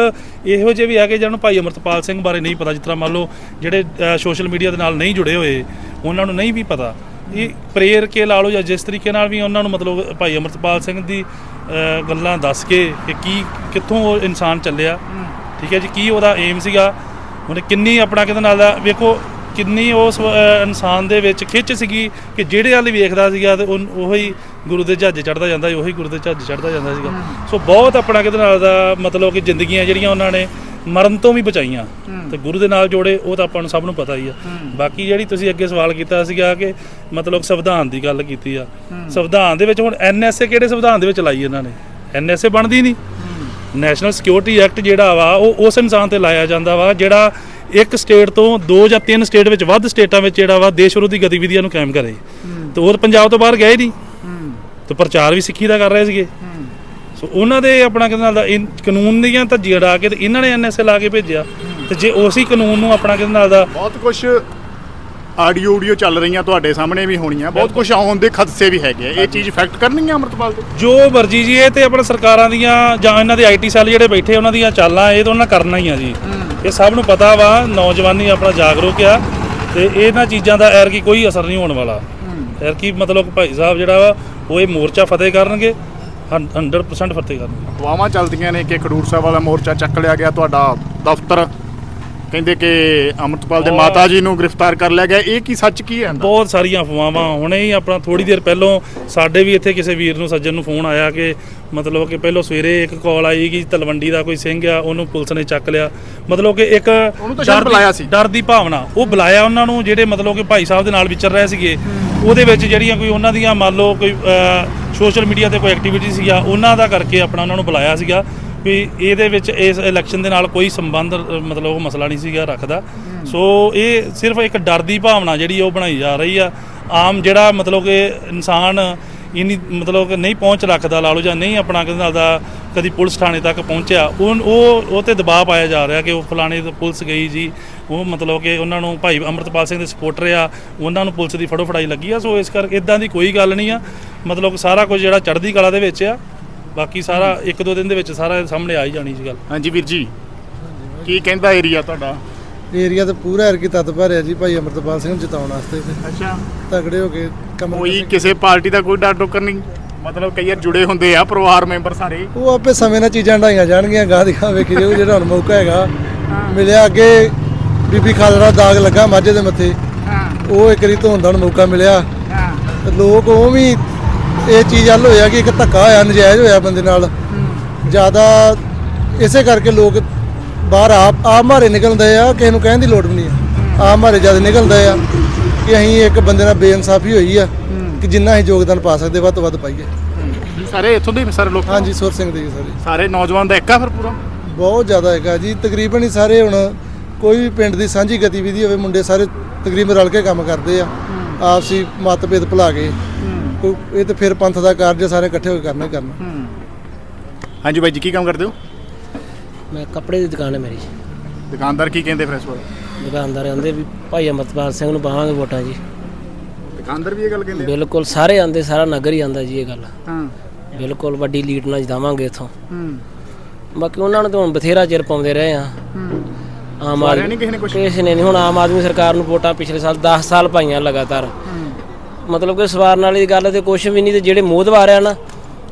ਇਹੋ ਜਿਹੇ ਵੀ ਹੈਗੇ ਜਿਹਨਾਂ ਨੂੰ ਭਾਈ ਅਮਰਤਪਾਲ ਸਿੰਘ ਬਾਰੇ ਨਹੀਂ ਪਤਾ ਜਿਸ ਤਰ੍ਹਾਂ ਮੰਨ ਲਓ ਜਿਹੜੇ ਸੋਸ਼ਲ ਮੀਡੀਆ ਦੇ ਨਾਲ ਨਹੀਂ ਜੁੜੇ ਹੋਏ ਉਹਨਾਂ ਨੂੰ ਨਹੀਂ ਵੀ ਪਤਾ। ਇਹ ਪ੍ਰੇਰ ਕੇ ਲਾ ਲਓ ਜਾਂ ਜਿਸ ਤਰੀਕੇ ਨਾਲ ਵੀ ਉਹਨਾਂ ਨੂੰ ਮਤਲਬ ਭਾਈ ਅਮਰਤਪਾਲ ਸਿੰਘ ਦੀ ਗੱਲਾਂ ਦੱਸ ਕੇ ਕਿ ਕੀ ਕਿੱਥੋਂ ਉਹ ਇਨਸਾਨ ਚੱਲਿਆ ਠੀਕ ਹੈ ਜੀ ਕੀ ਉਹਦਾ ਏਮ ਸੀਗਾ ਉਹਨੇ ਕਿੰਨੀ ਆਪਣਾ ਕਿਹਦੇ ਨਾਲ ਦਾ ਵੇਖੋ ਕਿੰਨੀ ਉਸ ਇਨਸਾਨ ਦੇ ਵਿੱਚ ਖਿੱਚ ਸੀਗੀ ਕਿ ਜਿਹੜੇ ਵੱਲ ਵੇਖਦਾ ਸੀਗਾ ਤੇ ਉਹ ਉਹੀ ਗੁਰੂ ਦੇ ਜਹਾਜ਼ ਚੜਦਾ ਜਾਂਦਾ ਸੀ ਉਹੀ ਗੁਰੂ ਦੇ ਜਹਾਜ਼ ਚੜਦਾ ਜਾਂਦਾ ਸੀਗਾ। ਸੋ ਬਹੁਤ ਆਪਣਾ ਕਿਹਦੇ ਨਾਲ ਦਾ ਮਤਲਬ ਕਿ ਜ਼ਿੰਦਗੀਆਂ ਜਿਹੜੀਆਂ ਉਹਨਾਂ ਨੇ ਮਰਨ ਤੋਂ ਵੀ ਬਚਾਈਆਂ। ਤੇ ਗੁਰੂ ਦੇ ਨਾਲ ਜੋੜੇ ਉਹ ਤਾਂ ਆਪਾਂ ਨੂੰ ਸਭ ਨੂੰ ਪਤਾ ਹੀ ਆ। ਬਾਕੀ ਜਿਹੜੀ ਤੁਸੀਂ ਅੱਗੇ ਸਵਾਲ ਕੀਤਾ ਸੀਗਾ ਕਿ ਮਤਲਬ ਸੰਵਿਧਾਨ ਦੀ ਗੱਲ ਕੀਤੀ ਆ। ਸੰਵਿਧਾਨ ਦੇ ਵਿੱਚ ਹੁਣ ਐਨਐਸਏ ਕਿਹੜੇ ਸੰਵਿਧਾਨ ਦੇ ਵਿੱਚ ਲਾਈ ਇਹਨਾਂ ਨੇ? ਐਨਐਸਏ ਬਣਦੀ ਨਹੀਂ। ਨੈਸ਼ਨਲ ਸਿਕਿਉਰਿਟੀ ਐਕਟ ਜਿਹੜਾ ਵਾ ਉਹ ਉਸ ਇਨਸਾਨ ਤੇ ਲਾਇਆ ਜਾਂਦਾ ਵਾ ਜਿਹੜਾ ਇੱਕ ਸਟੇਟ ਤੋਂ ਦੋ ਜਾਂ ਤਿੰਨ ਸਟੇਟ ਵਿੱਚ ਵੱਧ ਸਟੇਟਾਂ ਵਿੱਚ ਜਿਹੜਾ ਵਾ ਦੇਸ਼ ਵਿਰੋਧੀ ਗਤੀਵਿਧੀਆਂ ਨੂੰ ਕਾਇਮ ਕਰੇ। ਤੇ ਉਹ ਪੰਜਾਬ ਤੋਂ ਬਾਹਰ ਗਏ ਨਹੀਂ ਤੇ ਪ੍ਰਚਾਰ ਵੀ ਸਿੱਖੀ ਦਾ ਕਰ ਰਹੇ ਸੀਗੇ। ਸੋ ਉਹਨਾਂ ਦੇ ਆਪਣਾ ਕਿਹਦੇ ਨਾਲ ਦਾ ਕਾਨੂੰਨ ਦੀਆਂ ਧੱਜੀਆਂ ਡਾ ਕੇ ਤੇ ਇਹਨਾਂ ਨੇ ਐਨਐਸਏ ਲਾ ਕੇ ਭੇਜਿਆ। ਤੇ ਜੇ ਉਸੇ ਕਾਨੂੰਨ ਨੂੰ ਆਪਣਾ ਕਿਹਦੇ ਨਾਲ ਦਾ ਬਹੁਤ ਕੁਝ ਆਡੀਓ ਆਡੀਓ ਚੱਲ ਰਹੀਆਂ ਤੁਹਾਡੇ ਸਾਹਮਣੇ ਵੀ ਹੋਣੀਆਂ। ਬਹੁਤ ਕੁਝ ਆਉਣ ਦੇ ਖਦਸ਼ੇ ਵੀ ਹੈਗੇ ਆ। ਇਹ ਚੀਜ਼ ਇਫੈਕਟ ਕਰਨਗੀਆਂ ਅਮਰਤਪਾਲ ਤੇ? ਜੋ ਮਰਜ਼ੀ ਜੀ ਇਹ ਤੇ ਆਪਣਾ ਸਰਕਾਰਾਂ ਦੀਆਂ ਜਾਂ ਇਹਨਾਂ ਦੇ ਆਈਟੀ ਸੈੱਲ ਜਿਹੜੇ ਬੈਠੇ ਉਹਨਾਂ ਦੀਆਂ ਚਾਲਾਂ ਇਹ ਤਾਂ ਉਹਨਾਂ ਕਰਨਾ ਹੀ ਆ ਜੀ। ਇਹ ਸਭ ਨੂੰ ਪਤਾ ਵਾ ਨੌਜਵਾਨੀ ਆਪਣਾ ਜਾਗਰੂਕ ਆ ਤੇ ਇਹਨਾਂ ਚੀਜ਼ਾਂ ਦਾ ਐਰ ਕੀ ਕੋਈ ਅਸਰ ਨਹੀਂ ਹੋਣ ਵਾਲਾ। ਐਰ ਕੀ ਮਤਲਬ ਭਾਈ ਸਾਹਿਬ ਜਿਹੜਾ ਵਾ ਉਹ ਇਹ ਮੋਰਚਾ ਫਤਿਹ ਕਰਨਗੇ 100% ਫਤਿਹ ਕਰਨਗੇ। ਅਫਵਾਹਾਂ ਚੱਲਦੀਆਂ ਨੇ ਕਿ ਖਡੂਰ ਸਾਹਿਬ ਵਾਲਾ ਮੋਰਚਾ ਚੱਕ ਲਿਆ ਗਿਆ ਤੁਹਾਡਾ ਦਫ਼ਤਰ ਕਹਿੰਦੇ ਕਿ ਅਮਰਤਪਾਲ ਦੇ ਮਾਤਾ ਜੀ ਨੂੰ ਗ੍ਰਿਫਤਾਰ ਕਰ ਲਿਆ ਗਿਆ ਇਹ ਕੀ ਸੱਚ ਕੀ ਹੈ? ਬਹੁਤ ਸਾਰੀਆਂ ਅਫਵਾਹਾਂ ਹੁਣੇ ਹੀ ਆਪਣਾ ਥੋੜੀ ਦੇਰ ਪਹਿਲੋਂ ਸਾਡੇ ਵੀ ਇੱਥੇ ਕਿਸੇ ਵੀਰ ਨੂੰ ਸੱਜਣ ਨੂੰ ਫੋਨ ਆਇਆ ਕਿ ਮਤਲਬ ਕਿ ਪਹਿਲੋਂ ਸਵੇਰੇ ਇੱਕ ਕਾਲ ਆਈ ਕਿ ਤਲਵੰਡੀ ਦਾ ਕੋਈ ਸਿੰਘ ਆ ਉਹਨੂੰ ਪੁਲਿਸ ਨੇ ਚੱਕ ਲਿਆ ਮਤਲਬ ਕਿ ਇੱਕ ਡਰ ਬੁਲਾਇਆ ਸੀ। ਡਰ ਦੀ ਭਾਵਨਾ ਉਹ ਬੁਲਾਇਆ ਉਹਨਾਂ ਨੂੰ ਜਿਹੜੇ ਮਤਲਬ ਕਿ ਭਾਈ ਸਾਹਿਬ ਦੇ ਨਾਲ ਵਿਚਰ ਰਹੇ ਸੀਗੇ ਉਹਦੇ ਵਿੱਚ ਜਿਹੜੀਆਂ ਕੋਈ ਉਹਨਾਂ ਦੀਆਂ ਮੰਨ ਲਓ ਕੋਈ ਸੋਸ਼ਲ ਮੀਡੀਆ ਤੇ ਕੋਈ ਐਕਟੀਵਿਟੀ ਸੀਗਾ ਉਹਨਾਂ ਦਾ ਕਰਕੇ ਆਪਣਾ ਉਹਨਾਂ ਨੂੰ ਬੁਲਾਇਆ ਸੀਗਾ ਵੀ ਇਹਦੇ ਵਿੱਚ ਇਸ ਇਲੈਕਸ਼ਨ ਦੇ ਨਾਲ ਕੋਈ ਸੰਬੰਧ ਮਤਲਬ ਉਹ ਮਸਲਾ ਨਹੀਂ ਸੀਗਾ ਰੱਖਦਾ। ਸੋ ਇਹ ਸਿਰਫ ਇੱਕ ਡਰ ਦੀ ਭਾਵਨਾ ਜਿਹੜੀ ਉਹ ਬਣਾਈ ਜਾ ਰਹੀ ਆ। ਆਮ ਜਿਹੜਾ ਮਤਲਬ ਕਿ ਇਨਸਾਨ ਇਨੀ ਮਤਲਬ ਕਿ ਨਹੀਂ ਪਹੁੰਚ ਰੱਖਦਾ, ਲਾ ਲਓ ਜਾਂ ਨਹੀਂ ਆਪਣਾ ਕਿਹਦੇ ਨਾਲ ਦਾ ਕਦੀ ਪੁਲਿਸ ਥਾਣੇ ਤੱਕ ਪਹੁੰਚਿਆ, ਉਹ ਉਹ ਉਹ ਤੇ ਦਬਾਅ ਪਾਇਆ ਜਾ ਰਿਹਾ ਕਿ ਉਹ ਫਲਾਣੇ ਤੋਂ ਪੁਲਿਸ ਗਈ ਜੀ। ਉਹ ਮਤਲਬ ਕਿ ਉਹਨਾਂ ਨੂੰ ਭਾਈ ਅਮਰਤਪਾਲ ਸਿੰਘ ਦੇ ਸਪੋਰਟਰ ਆ, ਉਹਨਾਂ ਨੂੰ ਪੁਲਿਸ ਦੀ ਫੜੋ ਫੜਾਈ ਲੱਗੀ ਆ। ਸੋ ਇਸ ਕਰਕੇ ਇਦਾਂ ਦੀ ਕੋਈ ਗੱਲ ਨਹੀਂ ਆ। ਮਤਲਬ ਸਾਰਾ ਕੁਝ ਜਿਹੜਾ ਚੜ੍ਹਦੀ ਕਲਾ ਦੇ ਵਿੱਚ ਆ। ਬਾਕੀ ਸਾਰਾ ਇੱਕ ਦੋ ਦਿਨ ਦੇ ਵਿੱਚ ਸਾਰਾ ਸਾਹਮਣੇ ਆ ਹੀ ਜਾਣੀ ਸੀ ਗੱਲ। ਹਾਂਜੀ ਵੀਰ ਜੀ ਕੀ ਕਹਿੰਦਾ ਏਰੀਆ ਤੁਹਾਡਾ? ਏਰੀਆ ਤੇ ਪੂਰਾ ਐਰਕੀ ਤੱਤ ਭਰਿਆ ਜੀ ਭਾਈ ਅਮਰਤਪਾਲ ਸਿੰਘ ਨੂੰ ਜਿਤਾਉਣ ਵਾਸਤੇ। ਤੇ ਅੱਛਾ। ਤਗੜੇ ਹੋ ਕੇ ਕੰਮ ਕੋਈ ਕਿਸੇ ਪਾਰਟੀ ਦਾ ਕੋਈ ਡਰ ਡੋਕਰ ਨਹੀਂ? ਮਤਲਬ ਕਈ ਵਾਰ ਜੁੜੇ ਹੁੰਦੇ ਆ ਪਰਿਵਾਰ ਮੈਂਬਰ ਸਾਰੇ। ਉਹ ਆਪੇ ਸਮੇਂ ਨਾਲ ਚੀਜ਼ਾਂ ਢਾਈਆਂ ਜਾਣਗੀਆਂ ਗਾਹ ਦੀ ਗਾਹ ਵੇਖੀ ਜਾਊ ਜਿਹੜਾ ਹੁਣ ਮੌਕਾ ਹੈਗਾ। ਮਿਲਿਆ ਅੱਗੇ ਬੀਬੀ ਖਾਲੜਾ ਦਾਗ ਲੱਗਾ ਮਾਝੇ ਦੇ ਮੱਥੇ। ਉਹ ਇੱਕ ਰੀ ਧੋਣ ਦਾ ਮੌਕਾ ਮਿਲਿਆ। ਤੇ ਲੋਕ ਉਹ ਵੀ ਇਹ ਚੀਜ਼ ਹੱਲ ਹੋਇਆ ਕਿ ਇੱਕ ਧੱਕਾ ਹੋਇਆ ਨਜਾਇਜ਼ ਹੋਇਆ ਬੰਦੇ ਨਾਲ। ਜ਼ਿਆਦਾ ਇਸੇ ਕਰਕੇ ਲੋਕ ਬਾਹਰ ਆਪ ਆਪ ਮਾਰੇ ਨਿਕਲਦੇ ਆ ਕਿਸੇ ਨੂੰ ਕਹਿਣ ਦੀ ਲੋੜ ਵੀ ਨਹੀਂ ਆ। ਆਪ ਮਾਰੇ ਜਦ ਨਿਕਲਦੇ ਆ ਕਿ ਅਸੀਂ ਇੱਕ ਬੰਦੇ ਨਾਲ ਬੇਇਨਸਾਫੀ ਹੋਈ ਆ ਕਿ ਜਿੰਨਾ ਅਸੀਂ ਯੋਗਦਾਨ ਪਾ ਸਕਦੇ ਵੱਧ ਤੋਂ ਵੱਧ ਪਾਈਏ। ਸਾਰੇ ਇੱਥੋਂ ਦੇ ਸਾਰੇ ਲੋਕ? ਹਾਂਜੀ ਸੁਰ ਸਿੰਘ ਦੇ ਜੀ ਸਾਰੇ। ਸਾਰੇ ਨੌਜਵਾਨ ਦਾ ਇੱਕ ਆ ਫਿਰ ਪੂਰਾ? ਬਹੁਤ ਜ਼ਿਆਦਾ ਹੈਗਾ ਜੀ। ਤਕਰੀਬਨ ਹੀ ਸਾਰੇ ਹੁਣ ਕੋਈ ਵੀ ਪਿੰਡ ਦੀ ਸਾਂਝੀ ਗਤੀਵਿਧੀ ਹੋਵੇ ਮੁੰਡੇ ਸਾਰੇ ਤਕਰੀਬਨ ਰਲ ਕੇ ਕੰਮ ਕਰਦੇ ਆ। ਆਪਸੀ ਮਤਭੇਦ ਭੁਲਾ ਕੇ। ਕੋਈ ਇਹ ਤੇ ਫਿਰ ਪੰਥ ਦਾ ਕਾਰਜ ਸਾਰੇ ਇਕੱਠੇ ਹੋ ਕੇ ਕਰਨਾ ਹੀ ਕਰਨਾ। ਹਾਂਜੀ ਬਾਈ ਜੀ ਕੀ ਕੰਮ ਕਰਦੇ ਹੋ? ਮੈਂ ਕੱਪੜੇ ਦੀ ਦੁਕਾਨ ਹੈ ਮੇਰੀ ਦੁਕਾਨਦਾਰ ਕੀ ਕਹਿੰਦੇ ਫਿਰ ਇਸ ਵਾਰ? ਦੁਕਾਨਦਾਰ ਆਂਦੇ ਵੀ ਭਾਈ ਅਮਰਤਪਾਲ ਸਿੰਘ ਨੂੰ ਪਾਵਾਂਗੇ ਵੋਟਾਂ ਜੀ। ਦੁਕਾਨਦਾਰ ਵੀ ਇਹ ਗੱਲ ਕਹਿੰਦੇ ਬਿਲਕੁਲ ਸਾਰੇ ਆਂਦੇ ਸਾਰਾ ਨਗਰ ਹੀ ਆਂਦਾ ਜੀ ਇਹ ਗੱਲ। ਹਾਂ। ਬਿਲਕੁਲ ਵੱਡੀ ਲੀਡ ਨਾਲ ਜਿਤਾਵਾਂਗੇ ਇਥੋਂ। ਹੂੰ। ਬਾਕੀ ਉਹਨਾਂ ਨੂੰ ਤਾਂ ਹੁਣ ਬਥੇਰਾ ਚਿਰ ਪਾਉਂਦੇ ਰਹੇ ਆ। ਆਮ ਆਦਮੀ ਨਹੀਂ ਕਿਸੇ ਨੇ ਕੁਛ? ਕਿਸੇ ਨੇ ਨਹੀਂ ਹੁਣ ਆਮ ਆਦਮੀ ਸਰਕਾਰ ਨੂੰ ਵੋਟਾਂ ਪਿਛਲੇ ਸਾਲ 10 ਸਾਲ ਪਾਈਆਂ ਲਗਾਤਾਰ। ਮਤਲਬ ਕਿ ਸਵਾਰਨ ਵਾਲੀ ਗੱਲ ਤੇ ਕੁਛ ਵੀ ਨਹੀਂ ਤੇ ਜਿਹੜੇ ਮੋਹਦਵਾਰ ਆ ਨਾ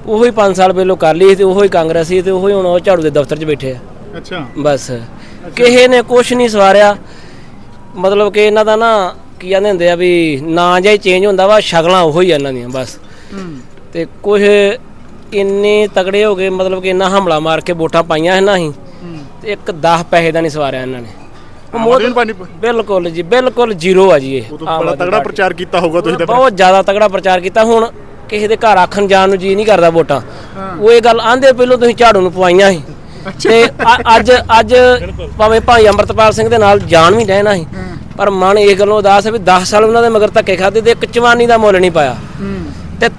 ਉਹੋ ਹੀ 5 ਸਾਲ ਪਹਿਲੋਂ ਕਰ ਲਈ ਤੇ ਉਹੋ ਹੀ ਕਾਂਗਰਸੀ ਤੇ ਉਹੋ ਹੀ ਹੁਣ ਉਹ ਝਾੜੂ ਦੇ ਦਫ਼ਤਰ 'ਚ ਬੈਠੇ ਆ। ਅੱਛਾ। ਬਸ। ਕਿਸੇ ਨੇ ਕੁਛ ਨਹੀਂ ਸਵਾਰਿਆ। ਮਤਲਬ ਕਿ ਇਹਨਾਂ ਦਾ ਨਾ ਕੀ ਕਹਿੰਦੇ ਹੁੰਦੇ ਆ ਵੀ ਨਾਂ ਹੀ ਚੇਂਜ ਹੁੰਦਾ ਵਾ ਸ਼ਕਲਾਂ ਉਹੋ ਹੀ ਆ ਇਹਨਾਂ ਦੀਆਂ ਬਸ। ਤੇ ਕੁਝ ਇੰਨੇ ਤਗੜੇ ਹੋ ਗਏ ਮਤਲਬ ਕਿ ਇੰਨਾ ਹਮਲਾ ਮਾਰ ਕੇ ਵੋਟਾਂ ਪਾਈਆਂ ਇਹਨਾਂ ਹੀ। ਤੇ ਇੱਕ 10 ਪੈਸੇ ਦਾ ਨਹੀਂ ਸਵਾਰਿਆ ਇਹਨਾਂ ਨੇ। ਬਿਲਕੁਲ ਜੀ ਬਿਲਕੁਲ ਜ਼ੀਰੋ ਆ ਜੀ ਇਹ ਬੜਾ ਤਗੜਾ। ਪ੍ਰਚਾਰ ਕੀਤਾ ਹੋਊਗਾ ਤੁਸੀਂ ਤਾਂ। ਬਹੁਤ ਜ਼ਿਆਦਾ ਤਗੜਾ ਪ੍ਰਚਾਰ ਕੀਤਾ ਹੁਣ ਕਿਸੇ ਦੇ ਘਰ ਆਖਣ ਜਾਣ ਨੂੰ ਜੀ ਨਹੀਂ ਕਰਦਾ ਵੋਟਾਂ। ਉਹ ਇਹ ਗੱਲ ਆਂਦੇ ਪਹਿਲਾਂ ਤੁਸੀਂ ਝਾੜੂ ਨੂੰ ਪਵਾਈਆਂ ਸੀ। ਤੇ ਅੱਜ ਅੱਜ ਭਾਵੇਂ ਭਾਈ ਅੰਮ੍ਰਿਤਪਾਲ ਸਿੰਘ ਦੇ ਨਾਲ ਜਾਣ ਵੀ ਰਹਿਣਾ ਸੀ ਪਰ ਮਨ ਇਹ ਗੱਲੋਂ ਉਦਾਸ ਹੈ ਵੀ 10 ਸਾਲ ਉਹਨਾਂ ਦੇ ਮਗਰ ਧੱਕੇ ਖਾਦੇ ਤੇ ਇੱਕ ਚਵਾਨੀ ਦਾ ਮੁੱਲ ਨਹੀਂ ਪਾਇਆ। ਤੇ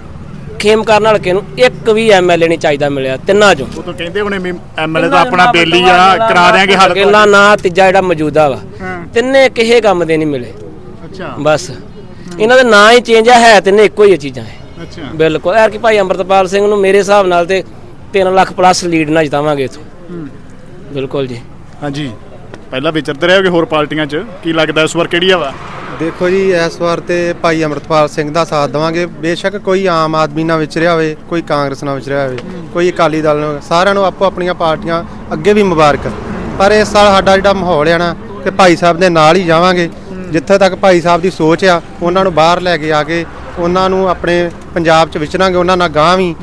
ਖੇਮ ਕਰਨ ਹਲਕੇ ਨੂੰ ਇੱਕ ਵੀ ਐਮਐਲਏ ਨਹੀਂ ਚਾਹੀਦਾ ਮਿਲਿਆ ਤਿੰਨਾਂ ਚੋਂ। ਉਹ ਤਾਂ ਕਹਿੰਦੇ ਹੁਣੇ ਐਮਐਲਏ ਦਾ ਆਪਣਾ ਬੇਲੀ ਆ ਕਰਾ ਦਿਆਂਗੇ ਹੱਲ ਅਕੇਲਾ ਨਾ ਤੀਜਾ ਜਿਹੜਾ ਮੌਜੂਦਾ ਵਾ ਤਿੰਨੇ ਕਿਸੇ ਕੰਮ ਦੇ ਨਹੀਂ ਮਿਲੇ। ਅੱਛਾ। ਬਸ। ਇਹਨਾਂ ਦੇ ਨਾਂ ਹੀ ਚੇਂਜ ਆ ਹੈ ਤਿੰਨੇ ਇੱਕੋ ਹੀ ਆ ਚੀਜ਼ਾਂ। ਇਹ ਅੱਛਾ। ਬਿਲਕੁਲ। ਐਰ ਕਿ ਭਾਈ ਅੰਮ੍ਰਿਤਪਾਲ ਸਿੰਘ ਨੂੰ ਮੇਰੇ ਹਿਸਾਬ ਨਾਲ ਤੇ 3 ਲੱਖ ਪਲੱਸ ਲੀਡ ਨਾਲ ਜਿਤਾਵਾਂਗੇ ਇਥੋਂ। ਬਿਲਕੁਲ ਜੀ। ਹਾਂਜੀ। ਪਹਿਲਾਂ ਵਿਚਰਦੇ ਰਹੇ ਹੋਗੇ ਹੋਰ ਪਾਰਟੀਆਂ 'ਚ। ਕੀ ਲੱਗਦਾ ਇਸ ਵਾਰ ਕਿਹੜੀ ਹਵਾ ਦੇਖੋ ਜੀ, ਇਸ ਵਾਰ ਤੇ ਭਾਈ ਅਮਰਤਪਾਲ ਸਿੰਘ ਦਾ ਸਾਥ ਦੇਵਾਂਗੇ। ਬੇਸ਼ੱਕ ਕੋਈ ਆਮ ਆਦਮੀ ਨਾਲ ਵਿਚਰਿਆ ਹੋਵੇ, ਕੋਈ ਕਾਂਗਰਸ ਨਾਲ ਵਿਚਰਿਆ ਹੋਵੇ, ਕੋਈ ਅਕਾਲੀ ਦਲ ਨਾਲ ਸਾਰਿਆਂ ਨੂੰ ਆਪੋ ਆਪਣੀਆਂ ਪਾਰਟੀਆਂ ਅੱਗੇ ਵੀ ਮੁਬਾਰਕ। ਪਰ ਇਸ ਸਾਲ ਸਾਡਾ ਜਿਹੜਾ ਮਾਹੌਲ ਹੈ ਨਾ ਕਿ ਭਾਈ ਸਾਹਿਬ ਦੇ ਨਾਲ ਹੀ ਜਾਵਾਂਗੇ। ਜਿੱਥੇ ਤੱਕ ਭਾਈ ਸਾਹਿਬ ਦੀ ਸੋਚ ਆ, ਉਹਨਾਂ ਨੂੰ ਬਾਹਰ ਲੈ ਕੇ ਆ ਕੇ ਉਹਨਾਂ ਨੂੰ ਆਪਣੇ ਪੰਜਾਬ 'ਚ ਵਿਚਰਾਂਗੇ, ਉਹਨਾਂ ਨਾਲ ਗਾਂ ਵੀ।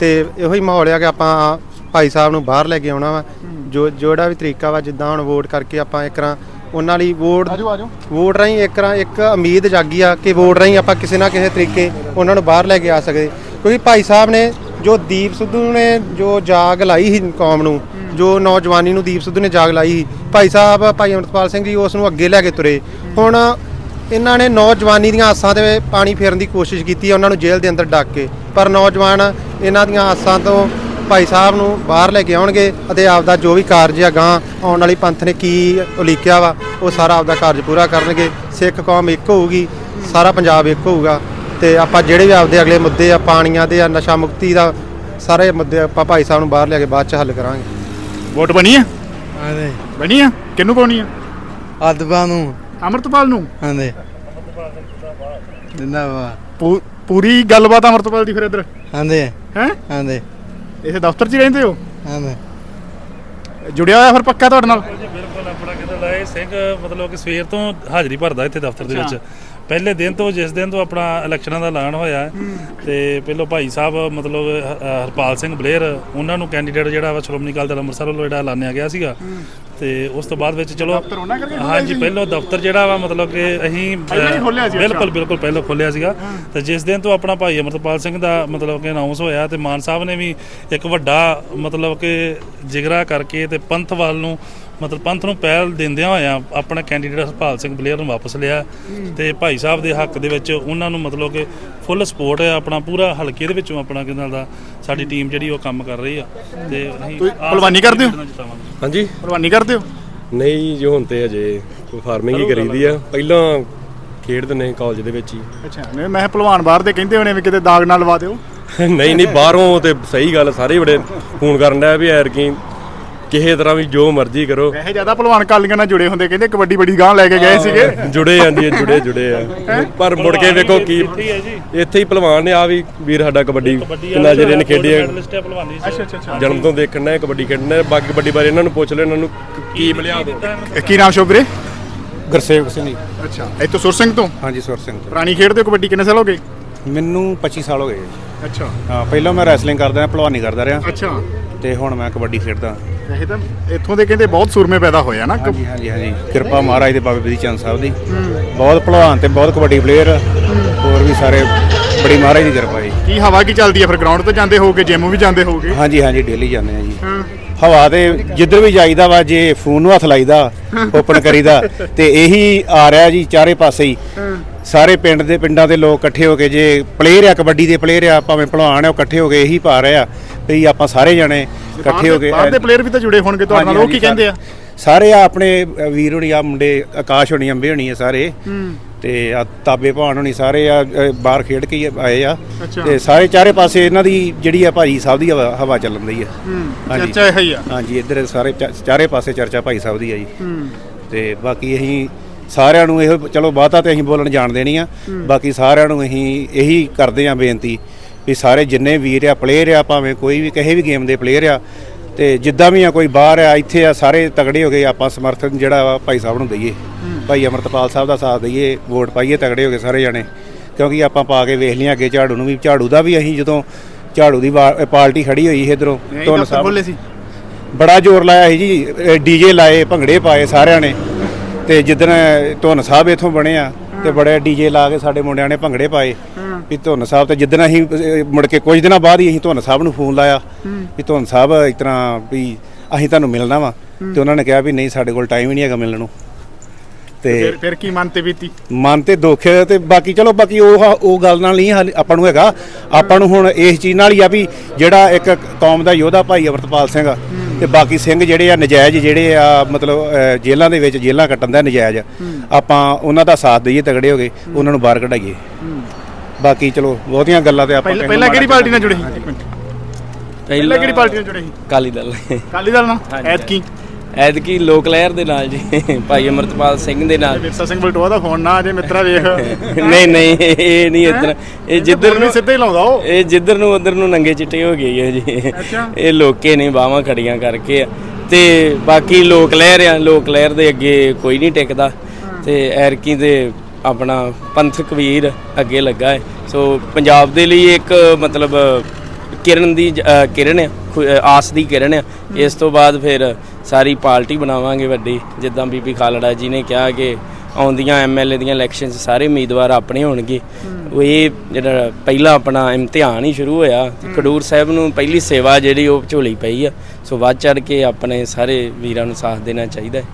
ਤੇ ਇਹੋ ਹੀ ਮਾਹੌਲ ਆ ਕਿ ਆਪਾਂ ਭਾਈ ਸਾਹਿਬ ਨੂੰ ਬਾਹਰ ਲੈ ਕੇ ਆਉਣਾ ਵਾ। ਜੋ ਜਿਹੜਾ ਵੀ ਤਰੀਕਾ ਵਾ, ਜਿੱਦਾਂ ਹੁਣ ਵੋਟ ਕਰਕੇ ਆਪਾਂ ਇੱਕ ਤਰ੍ਹਾਂ ਉਹਨਾਂ ਲਈ ਵੋਟ ਆਜੋ ਆਜੋ। ਵੋਟ ਰਾਹੀਂ ਇੱਕ ਰਾਂ ਇੱਕ ਉਮੀਦ ਜਾਗੀ ਆ ਕਿ ਵੋਟ ਰਾਹੀਂ ਆਪਾਂ ਕਿਸੇ ਨਾ ਕਿਸੇ ਤਰੀਕੇ ਉਹਨਾਂ ਨੂੰ ਬਾਹਰ ਲੈ ਕੇ ਆ ਸਕਦੇ। ਕਿਉਂਕਿ ਭਾਈ ਸਾਹਿਬ ਨੇ ਜੋ ਦੀਪ ਸਿੱਧੂ ਨੇ ਜੋ ਜਾਗ ਲਾਈ ਸੀ ਕੌਮ ਨੂੰ ਜੋ ਨੌਜਵਾਨੀ ਨੂੰ ਦੀਪ ਸਿੱਧੂ ਨੇ ਜਾਗ ਲਾਈ ਸੀ ਭਾਈ ਸਾਹਿਬ ਭਾਈ ਅਮਰਤਪਾਲ ਸਿੰਘ ਜੀ ਉਸ ਨੂੰ ਅੱਗੇ ਲੈ ਕੇ ਤੁਰੇ। ਹੁਣ ਇਹਨਾਂ ਨੇ ਨੌਜਵਾਨੀ ਦੀਆਂ ਆਸਾਂ ਤੇ ਪਾਣੀ ਫੇਰਨ ਦੀ ਕੋਸ਼ਿਸ਼ ਕੀਤੀ ਉਹਨਾਂ ਨੂੰ ਜੇਲ੍ਹ ਦੇ ਅੰਦਰ ਡੱਕ ਕੇ। ਪਰ ਨੌਜਵਾਨ ਇਹਨਾਂ ਦੀਆਂ ਆਸਾਂ ਤੋਂ ਭਾਈ ਸਾਹਿਬ ਨੂੰ ਬਾਹਰ ਲੈ ਕੇ ਆਉਣਗੇ ਅਤੇ ਆਪਦਾ ਜੋ ਵੀ ਕਾਰਜ ਆ ਗਾਂ ਆਉਣ ਵਾਲੀ ਪੰਥ ਨੇ ਕੀ ਉਲੀਕਿਆ ਵਾ ਉਹ ਸਾਰਾ ਆਪਦਾ ਕਾਰਜ ਪੂਰਾ ਕਰਨਗੇ। ਸਿੱਖ ਕੌਮ ਇੱਕ ਹੋਊਗੀ ਸਾਰਾ ਪੰਜਾਬ ਇੱਕ ਹੋਊਗਾ। ਤੇ ਆਪਾਂ ਜਿਹੜੇ ਵੀ ਆਪਦੇ ਅਗਲੇ ਮੁੱਦੇ ਆ ਪਾਣੀਆਂ ਦੇ ਆ ਨਸ਼ਾ ਮੁਕਤੀ ਦਾ ਸਾਰੇ ਮੁੱਦੇ ਆਪਾਂ ਭਾਈ ਸਾਹਿਬ ਨੂੰ ਬਾਹਰ ਲੈ ਕੇ ਬਾਅਦ ਚ ਹੱਲ ਕਰਾਂਗੇ। ਵੋਟ ਬਣੀ ਆ? ਹਾਂਜੀ। ਬਣੀ ਆ? ਕਿਹਨੂੰ ਪਾਉਣੀ ਆ? ਅਦਬਾ ਨੂੰ। ਅਮਰਤਪਾਲ ਨੂੰ? ਹਾਂਜੀ। ਜਿੰਦਾਬਾਦ। ਪੂ- ਪੂਰੀ ਗੱਲਬਾਤ ਅਮਰਤਪਾਲ ਦੀ ਫਿਰ ਇੱਧਰ। ਹਾਂਜੀ। ਹੈ? ਹਾਂਜੀ। ਇਸੇ ਦਫ਼ਤਰ 'ਚ ਹੀ ਰਹਿੰਦੇ ਹੋ? ਹਾਂਜੀ ਜੁੜਿਆ ਹੋਇਆ ਫਿਰ ਪੱਕਾ ਤੁਹਾਡੇ ਨਾਲ? ਜੀ ਬਿਲਕੁਲ ਆਪਣਾ ਕਿਤੇ ਲਾਏ ਸਿੰਘ ਮਤਲਬ ਕਿ ਸਵੇਰ ਤੋਂ ਹਾਜ਼ਰੀ ਭਰਦਾ ਇੱਥੇ ਦਫ਼ਤਰ ਦੇ ਵਿੱਚ। ਪਹਿਲੇ ਦਿਨ ਤੋਂ ਜਿਸ ਦਿਨ ਤੋਂ ਆਪਣਾ ਇਲੈਕਸ਼ਨਾਂ ਦਾ ਐਲਾਨ ਹੋਇਆ ਹੈ, ਤੇ ਪਹਿਲੋਂ ਭਾਈ ਸਾਹਿਬ ਮਤਲਬ ਹ- ਹਰਪਾਲ ਸਿੰਘ ਬਲੇਰ ਉਹਨਾਂ ਨੂੰ ਕੈਂਡੀਡੇਟ ਜਿਹੜਾ ਵਾ ਸ਼੍ਰੋਮਣੀ ਅਕਾਲੀ ਦਲ ਅੰਮ੍ਰਿਤਸਰ ਵੱਲੋਂ ਜਿਹੜਾ ਐਲਾਨਿਆ ਗਿਆ ਸੀਗਾ। ਤੇ ਉਸ ਤੋਂ ਬਾਅਦ ਵਿੱਚ ਚਲੋ ਦਫ਼ਤਰ ਉਹਨਾਂ ਕਰਕੇ ਖੋਲ੍ਹਿਆ ਹਾਂਜੀ ਸੀ? ਪਹਿਲੋਂ ਦਫ਼ਤਰ ਜਿਹੜਾ ਵਾ ਮਤਲਬ ਕਿ ਅਸੀਂ ਪਹਿਲਾਂ ਹੀ ਖੋਲ੍ਹਿਆ ਸੀ, ਅੱਛਾ। ਬਿਲਕੁਲ ਬਿਲਕੁਲ ਪਹਿਲਾਂ ਖੋਲਿਆ ਸੀਗਾ ਤੇ ਜਿਸ ਦਿਨ ਤੋਂ ਆਪਣਾ ਭਾਈ ਅਮਰਤਪਾਲ ਸਿੰਘ ਦਾ ਮਤਲਬ ਕਿ ਅਨਾਉਂਸ ਹੋਇਆ ਤੇ ਮਾਨ ਸਾਹਿਬ ਨੇ ਵੀ ਇੱਕ ਵੱਡਾ ਮਤਲਬ ਕਿ ਜਿਗਰਾ ਕਰਕੇ ਤੇ ਪੰਥ ਵੱਲ ਨੂੰ ਮਤਲਬ ਪੰਥ ਨੂੰ ਪਹਿਲ ਦਿੰਦਿਆਂ ਹੋਇਆਂ ਆਪਣਾ ਕੈਂਡੀਡੇਟ ਹਰਪਾਲ ਸਿੰਘ ਬਲੇਅਰ ਨੂੰ ਵਾਪਸ ਲਿਆ ਤੇ ਭਾਈ ਸਾਹਿਬ ਦੇ ਹੱਕ ਦੇ ਵਿੱਚ ਉਹਨਾਂ ਨੂੰ ਮਤਲਬ ਕਿ ਫੁੱਲ ਸਪੋਰਟ ਹੈ ਆਪਣਾ ਪੂਰਾ ਹਲਕੇ ਦੇ ਵਿੱਚੋਂ ਆਪਣਾ ਕਿਹਨਾਂ ਦਾ ਸਾਡੀ ਟੀਮ ਜਿਹੜੀ ਉਹ ਕੰਮ ਕਰ ਰਹੀ ਆ। ਤੇ ਅਸੀਂ ਤੁਸੀਂ ਭਲਵਾਨੀ ਕਰਦੇ ਹੋ? ਜਿਤਾਵਾਂਗੇ। ਹਾਂਜੀ। ਭਲਵਾਨੀ ਕਰਦੇ ਹੋ? ਨਹੀਂ ਜੋ ਹੁਣ ਤੇ ਅਜੇ ਕੋਈ ਫਾਰਮਿੰਗ ਹੀ ਕਰੀਦੀ ਆ। ਪਹਿਲਾਂ ਖੇਡਦੇ ਨੇ ਕਾਲਜ ਦੇ ਵਿੱਚ ਹੀ। ਅੱਛਾ ਨਹੀਂ ਮੈਂ ਕਿਹਾ ਭਲਵਾਨ ਬਾਹਰ ਦੇ ਕਹਿੰਦੇ ਹੋਣੇ ਵੀ ਕਿਤੇ ਦਾਗ ਨਾ ਲਵਾ ਦਿਓ। ਨਹੀਂ ਨਹੀਂ ਬਾਹਰੋਂ ਤੇ ਸਹੀ ਗੱਲ ਸਾਰੇ ਬੜੇ ਫੋਨ ਕਰਨ ਡਿਆ ਵੀ ਕੀ ਕਿਸੇ ਤਰ੍ਹਾਂ ਵੀ ਜੋ ਮਰਜ਼ੀ ਕਰੋ। ਵੈਸੇ ਜ਼ਿਆਦਾ ਭਲਵਾਨ ਕਾਲੀਆਂ ਨਾਲ ਜੁੜੇ ਹੁੰਦੇ ਕਹਿੰਦੇ ਕਬੱਡੀ ਬੜੀ ਗਾਂ ਲੈ ਕੇ ਗਏ ਸੀਗੇ। ਜੁੜੇ ਜਾਂਦੀ ਹੈ ਜੁੜੇ ਜੁੜੇ ਆ। ਪਰ ਮੁੜ ਕੇ ਵੇਖੋ ਕੀ ਇੱਥੇ ਹੀ ਜੀ। ਪਹਿਲਵਾਨ ਨੇ ਆ ਵੀ ਵੀਰ ਸਾਡਾ ਕਬੱਡੀ ਜਿਹੜੇ ਨੇ ਖੇਡੀ ਆ ਜਨਮ ਤੋਂ ਦੇਖਣਾ ਹੈ ਕਬੱਡੀ ਖੇਡਣਾ ਹੈ। ਬਾਕੀ ਕਬੱਡੀ ਬਾਰੇ ਇਹਨਾਂ ਨੂੰ ਪੁੱਛ ਲੈ ਇਹਨਾਂ ਨੂੰ ਕੀ ਮਿਲਿਆ ਕੀ ਨਾਮ ਸ਼ੁਭ ਵੀਰੇ? ਗੁਰਸੇਵਕ ਸਿੰਘ ਜੀ। ਅੱਛਾ ਇੱਥੋਂ ਸੁਰ ਸਿੰਘ ਤੋਂ? ਹਾਂਜੀ ਸੁਰ ਸਿੰਘ ਤੋਂ। ਪੁਰਾਣੀ ਖੇਡਦੇ ਹੋ ਕਬੱਡੀ ਕਿੰਨੇ ਸਾਲ ਹੋ ਗਏ? ਮੈਨੂੰ 25 ਸਾਲ ਹੋ ਗਏ ਜੀ। ਅੱਛਾ। ਹਾਂ ਪਹਿਲਾਂ ਮੈਂ ਰੈਸਲਿੰਗ ਕਰਦਾ ਰਿਹਾ ਭਲਵਾਨੀ ਕਰਦਾ ਰਿਹਾ। ਅੱਛਾ। ਤੇ ਹੁਣ ਮੈਂ ਕਬੱਡੀ ਖੇਡਦਾ। ਵੈਸੇ ਤਾਂ ਇੱਥੋਂ ਦੇ ਕਹਿੰਦੇ ਬਹੁਤ ਸੂਰਮੇ ਪੈਦਾ ਹੋਏ ਆ ਨਾ। ਹਾਂਜੀ ਹਾਂਜੀ ਹਾਂਜੀ। ਕਿਰਪਾ ਮਹਾਰਾਜ ਦੇ ਬਾਬੇ ਬਦੀ ਚੰਦ ਸਾਹਿਬ ਦੀ। ਬਹੁਤ ਭਲਵਾਨ ਤੇ ਬਹੁਤ ਕਬੱਡੀ ਪਲੇਅਰ ਹੋਰ ਵੀ ਸਾਰੇ ਬੜੀ ਮਹਾਰਾਜ ਦੀ ਕਿਰਪਾ ਜੀ। ਕੀ ਹਵਾ ਕੀ ਚੱਲਦੀ ਹੈ ਫਿਰ? ਗਰਾਊਂਡ ਤੇ ਜਾਂਦੇ ਹੋਗੇ ਜਿਮ ਵੀ ਜਾਂਦੇ ਹੋਗੇ ਹਾਂਜੀ ਹਾਂਜੀ ਡੇਲੀ ਜਾਂਦੇ ਆ ਜੀ। ਹਵਾ ਤੇ ਜਿੱਧਰ ਵੀ ਜਾਈਦਾ ਵਾ ਜੇ ਫੋਨ ਨੂੰ ਹੱਥ ਲਾਈਦਾ ਓਪਨ ਕਰੀਦਾ ਤੇ ਇਹੀ ਆ ਰਿਹਾ ਜੀ ਚਾਰੇ ਪਾਸੇ ਹੀ। ਸਾਰੇ ਪਿੰਡ ਦੇ ਪਿੰਡਾਂ ਦੇ ਲੋਕ ਇਕੱਠੇ ਹੋ ਕੇ ਜੇ ਪਲੇਅਰ ਆ ਕਬੱਡੀ ਦੇ ਪਲੇਅਰ ਆ ਭਾਵੇਂ ਭਲਵਾਨ ਆ ਉਹ ਇਕੱਠੇ ਹੋ ਕੇ ਇਹੀ ਪਾ ਰਹੇ ਆ। ਵੀ ਆਪਾਂ ਸਾਰੇ ਜਣੇ ਇਕੱਠੇ ਹੋ ਕੇ ਬਾਹਰ ਦੇ ਪਲੇਅਰ ਵੀ ਤਾਂ ਜੁੜੇ ਹੋਣਗੇ ਤੁਹਾਡੇ ਨਾਲ ਉਹ ਕੀ ਕਹਿੰਦੇ ਆ? ਸਾਰੇ ਆ ਆਪਣੇ ਵੀਰ ਹੋਣੀ ਆ ਮੁੰਡੇ ਆਕਾਸ਼ ਹੋਣੀ ਅੰਬੇ ਹੋਣੀ ਆ ਸਾਰੇ। ਤੇ ਆ ਤਾਬੇ ਭਾਣ ਹੋਣੀ ਸਾਰੇ ਆ ਬਾਹਰ ਖੇਡ ਕੇ ਆਏ ਆ। ਤੇ ਸਾਰੇ ਚਾਰੇ ਪਾਸੇ ਇਹਨਾਂ ਦੀ ਜਿਹੜੀ ਆ ਭਾਜੀ ਸਾਹਿਬ ਦੀ ਹਵਾ ਚੱਲਣ ਦੀ ਆ। ਹਾਂਜੀ। ਚਰਚਾ ਇਹ ਹੀ ਆ। ਹਾਂਜੀ ਇੱਧਰ ਸਾਰੇ ਚਾਰੇ ਪਾਸੇ ਚਰਚਾ ਭਾਈ ਸਾਹਿਬ ਦੀ ਆ ਜੀ। ਤੇ ਬਾਕੀ ਅਸੀਂ ਸਾਰਿਆਂ ਨੂੰ ਇਹੋ ਚਲੋ ਬਾਤਾਂ ਤੇ ਅਸੀਂ ਬੋਲਣ ਜਾਣਦੇ ਨਹੀਂ ਆ। ਬਾਕੀ ਸਾਰਿਆਂ ਨੂੰ ਅਸੀਂ ਇਹੀ ਕਰਦੇ ਆ ਬੇਨਤੀ ਵੀ ਸਾਰੇ ਜਿੰਨੇ ਵੀਰ ਆ ਪਲੇਅਰ ਆ ਭਾਵੇਂ ਕੋਈ ਵੀ ਕਿਸੇ ਵੀ ਗੇਮ ਦੇ ਪਲੇਅਰ ਆ ਤੇ ਜਿੱਦਾਂ ਵੀ ਆ ਕੋਈ ਬਾਹਰ ਆ ਇੱਥੇ ਆ ਸਾਰੇ ਤਗੜੇ ਹੋ ਗਏ ਆਪਾਂ ਸਮਰਥਨ ਜਿਹੜਾ ਵਾ ਭਾਈ ਸਾਹਿਬ ਨੂੰ ਦਈਏ। ਭਾਈ ਅਮਰਤਪਾਲ ਸਾਹਿਬ ਦਾ ਸਾਥ ਦਈਏ ਵੋਟ ਪਾਈਏ ਤਗੜੇ ਹੋ ਗਏ ਸਾਰੇ ਜਣੇ। ਕਿਉਂਕਿ ਆਪਾਂ ਪਾ ਕੇ ਵੇਖ ਲਿਆ ਅੱਗੇ ਝਾੜੂ ਨੂੰ ਵੀ ਝਾੜੂ ਦਾ ਵੀ ਅਸੀਂ ਜਦੋਂ ਝਾੜੂ ਦੀ ਪਾਰਟੀ ਖੜੀ ਹੋਈ ਸੀ ਇਧਰੋਂ ਤੁਹਾਨੂੰ ਬੋਲੇ ਸੀ। ਬੜਾ ਜ਼ੋਰ ਲਾਇਆ ਸੀ ਜੀ ਡੀਜੇ ਲਾਏ ਭੰਗੜੇ ਪਾਏ ਸਾਰਿਆਂ ਨੇ। ਤੇ ਜਿੱਦਣ ਧੁੰਨ ਸਾਹਿਬ ਇਥੋਂ ਬਣੇ ਆ ਤੇ ਬੜੇ ਡੀਜੇ ਲਾ ਕੇ ਸਾਡੇ ਮੁੰਡਿਆਂ ਨੇ ਭੰਗੜੇ ਪਾਏ। ਵੀ ਧੁੰਨ ਸਾਹਿਬ ਤੇ ਜਿੱਦਣ ਅਸੀਂ ਅਹ, ਮੁੜ ਕੇ ਕੁਝ ਦਿਨਾਂ ਬਾਅਦ ਹੀ ਅਸੀਂ ਧੁੰਨ ਸਾਹਿਬ ਨੂੰ ਫੋਨ ਲਾਇਆ ਵੀ ਧੁੰਨ ਸਾਹਿਬ ਇਸ ਤਰ੍ਹਾਂ ਵੀ ਅਸੀਂ ਤੁਹਾਨੂੰ ਮਿਲਣਾ ਵਾ। ਤੇ ਉਹਨਾਂ ਨੇ ਕਿਹਾ ਵੀ ਨਹੀਂ ਸਾਡੇ ਕੋਲ ਟਾਈਮ ਹੀ ਨਹੀਂ ਹੈਗਾ ਮਿਲਣ ਨੂੰ। ਤੇ ਫਿਰ ਫਿਰ ਕੀ ਮਨ ਤੇ ਬੀਤੀ? ਮਨ ਤੇ ਦੁੱਖ ਹੈ ਤੇ ਬਾਕੀ ਚਲੋ ਬਾਕੀ ਉਹ ਉਹ ਗੱਲ ਨਾਲ ਨਹੀਂ ਹਾਲੇ ਆਪਾਂ ਨੂੰ ਹੈਗਾ। ਆਪਾਂ ਨੂੰ ਹੁਣ ਇਸ ਚੀਜ਼ ਨਾਲ ਹੀ ਆ ਵੀ ਜਿਹੜਾ ਇੱਕ ਕੌਮ ਦਾ ਯੋਧਾ ਭਾਈ ਅਮਰਤਪਾਲ ਸਿੰਘ ਆ ਤੇ ਬਾਕੀ ਸਿੰਘ ਜਿਹੜੇ ਆ ਨਜਾਇਜ਼ ਜਿਹੜੇ ਆ ਮਤਲਬ ਅਹ, ਜੇਲ੍ਹਾਂ ਦੇ ਵਿੱਚ ਜੇਲ੍ਹਾਂ ਕੱਟਣ ਦਾ ਨਜਾਇਜ਼। ਆਪਾਂ ਉਹਨਾਂ ਦਾ ਸਾਥ ਦਈਏ ਤਗੜੇ ਹੋ ਗਏ ਉਹਨਾਂ ਨੂੰ ਬਾਹਰ ਕਢਾਈਏ। ਬਾਕੀ ਚਲੋ ਬਹੁਤੀਆਂ ਗੱਲਾਂ ਤੇ ਆਪਾਂ ਪਹਿਲਾਂ ਕਿਹੜੀ ਪਾਰਟੀ ਨਾਲ ਜੁੜੇ ਸੀ? ਪਹਿਲਾਂ ਕਿਹੜੀ ਪਾਰਟੀ ਨਾਲ ਜੁੜੇ ਸੀ? ਕਾਲੀ ਦਲ। ਅਕਾਲੀ ਦਲ ਨਾਲ? ਐਤਕੀ? ਐਤਕੀ ਲੋਕ ਲਹਿਰ ਦੇ ਨਾਲ ਜੀ। ਭਾਈ ਅਮਰਤਪਾਲ ਸਿੰਘ ਦੇ ਨਾਲ। ਵਿਰਸਾ ਸਿੰਘ ਬਲਟੋਆ ਦਾ ਫੋਨ ਨਾ ਆ ਜੇ ਮਿੱਤਰਾ ਵੇਖ। ਨਹੀਂ ਨਹੀਂ ਇਹ ਨਹੀਂ ਇਤਨਾ ਇਹ ਜਿੱਧਰ ਨੂੰ ਸਿੱਧਾ ਹੀ ਲਾਉਂਦਾ ਉਹ। ਇਹ ਜਿੱਧਰ ਨੂੰ ਉਧਰ ਨੂੰ ਨੰਗੇ ਚਿੱਟੇ ਹੋ ਗਏ ਹੈ ਜੀ। ਅੱਛਾ। ਇਹ ਲੋਕੇ ਨੇ ਬਾਹਾਂ ਖੜੀਆਂ ਕਰਕੇ ਆ। ਤੇ ਬਾਕੀ ਲੋਕ ਲਹਿਰ ਆ ਲੋਕ ਲਹਿਰ ਦੇ ਅੱਗੇ ਕੋਈ ਨਹੀਂ ਟਿਕਦਾ। ਤੇ ਐਰਕੀ ਦੇ ਆਪਣਾ ਪੰਥਕ ਵੀਰ ਅੱਗੇ ਲੱਗਾ ਹੈ। ਸੋ ਪੰਜਾਬ ਦੇ ਲਈ ਇੱਕ ਮਤਲਬ ਕਿਰਨ ਦੀ ਅ, ਕਿਰਨ ਆ ਖੁ- ਅ, ਆਸ ਦੀ ਕਿਰਨ ਆ ਇਸ ਤੋਂ ਬਾਅਦ ਫਿਰ ਸਾਰੀ ਪਾਰਟੀ ਬਣਾਵਾਂਗੇ ਵੱਡੀ ਜਿੱਦਾਂ ਬੀਬੀ ਖਾਲੜਾ ਜੀ ਨੇ ਕਿਹਾ ਕਿ ਆਉਂਦੀਆਂ ਐਮਐਲਏ ਦੀਆਂ ਇਲੈਕਸ਼ਨ 'ਚ ਸਾਰੇ ਉਮੀਦਵਾਰ ਆਪਣੇ ਹੋਣਗੇ। ਉਹ ਇਹ ਜਿਹੜਾ ਪਹਿਲਾ ਆਪਣਾ ਇਮਤਿਹਾਨ ਹੀ ਸ਼ੁਰੂ ਹੋਇਆ ਖਡੂਰ ਸਾਹਿਬ ਨੂੰ ਪਹਿਲੀ ਸੇਵਾ ਜਿਹੜੀ ਉਹ ਝੋਲੀ ਪਈ ਆ। ਸੋ ਵੱਧ ਚੜ ਕੇ ਆਪਣੇ ਸਾਰੇ ਵੀਰਾਂ ਨੂੰ ਸਾਥ ਦੇਣਾ ਚਾਹੀਦਾ ਹੈ।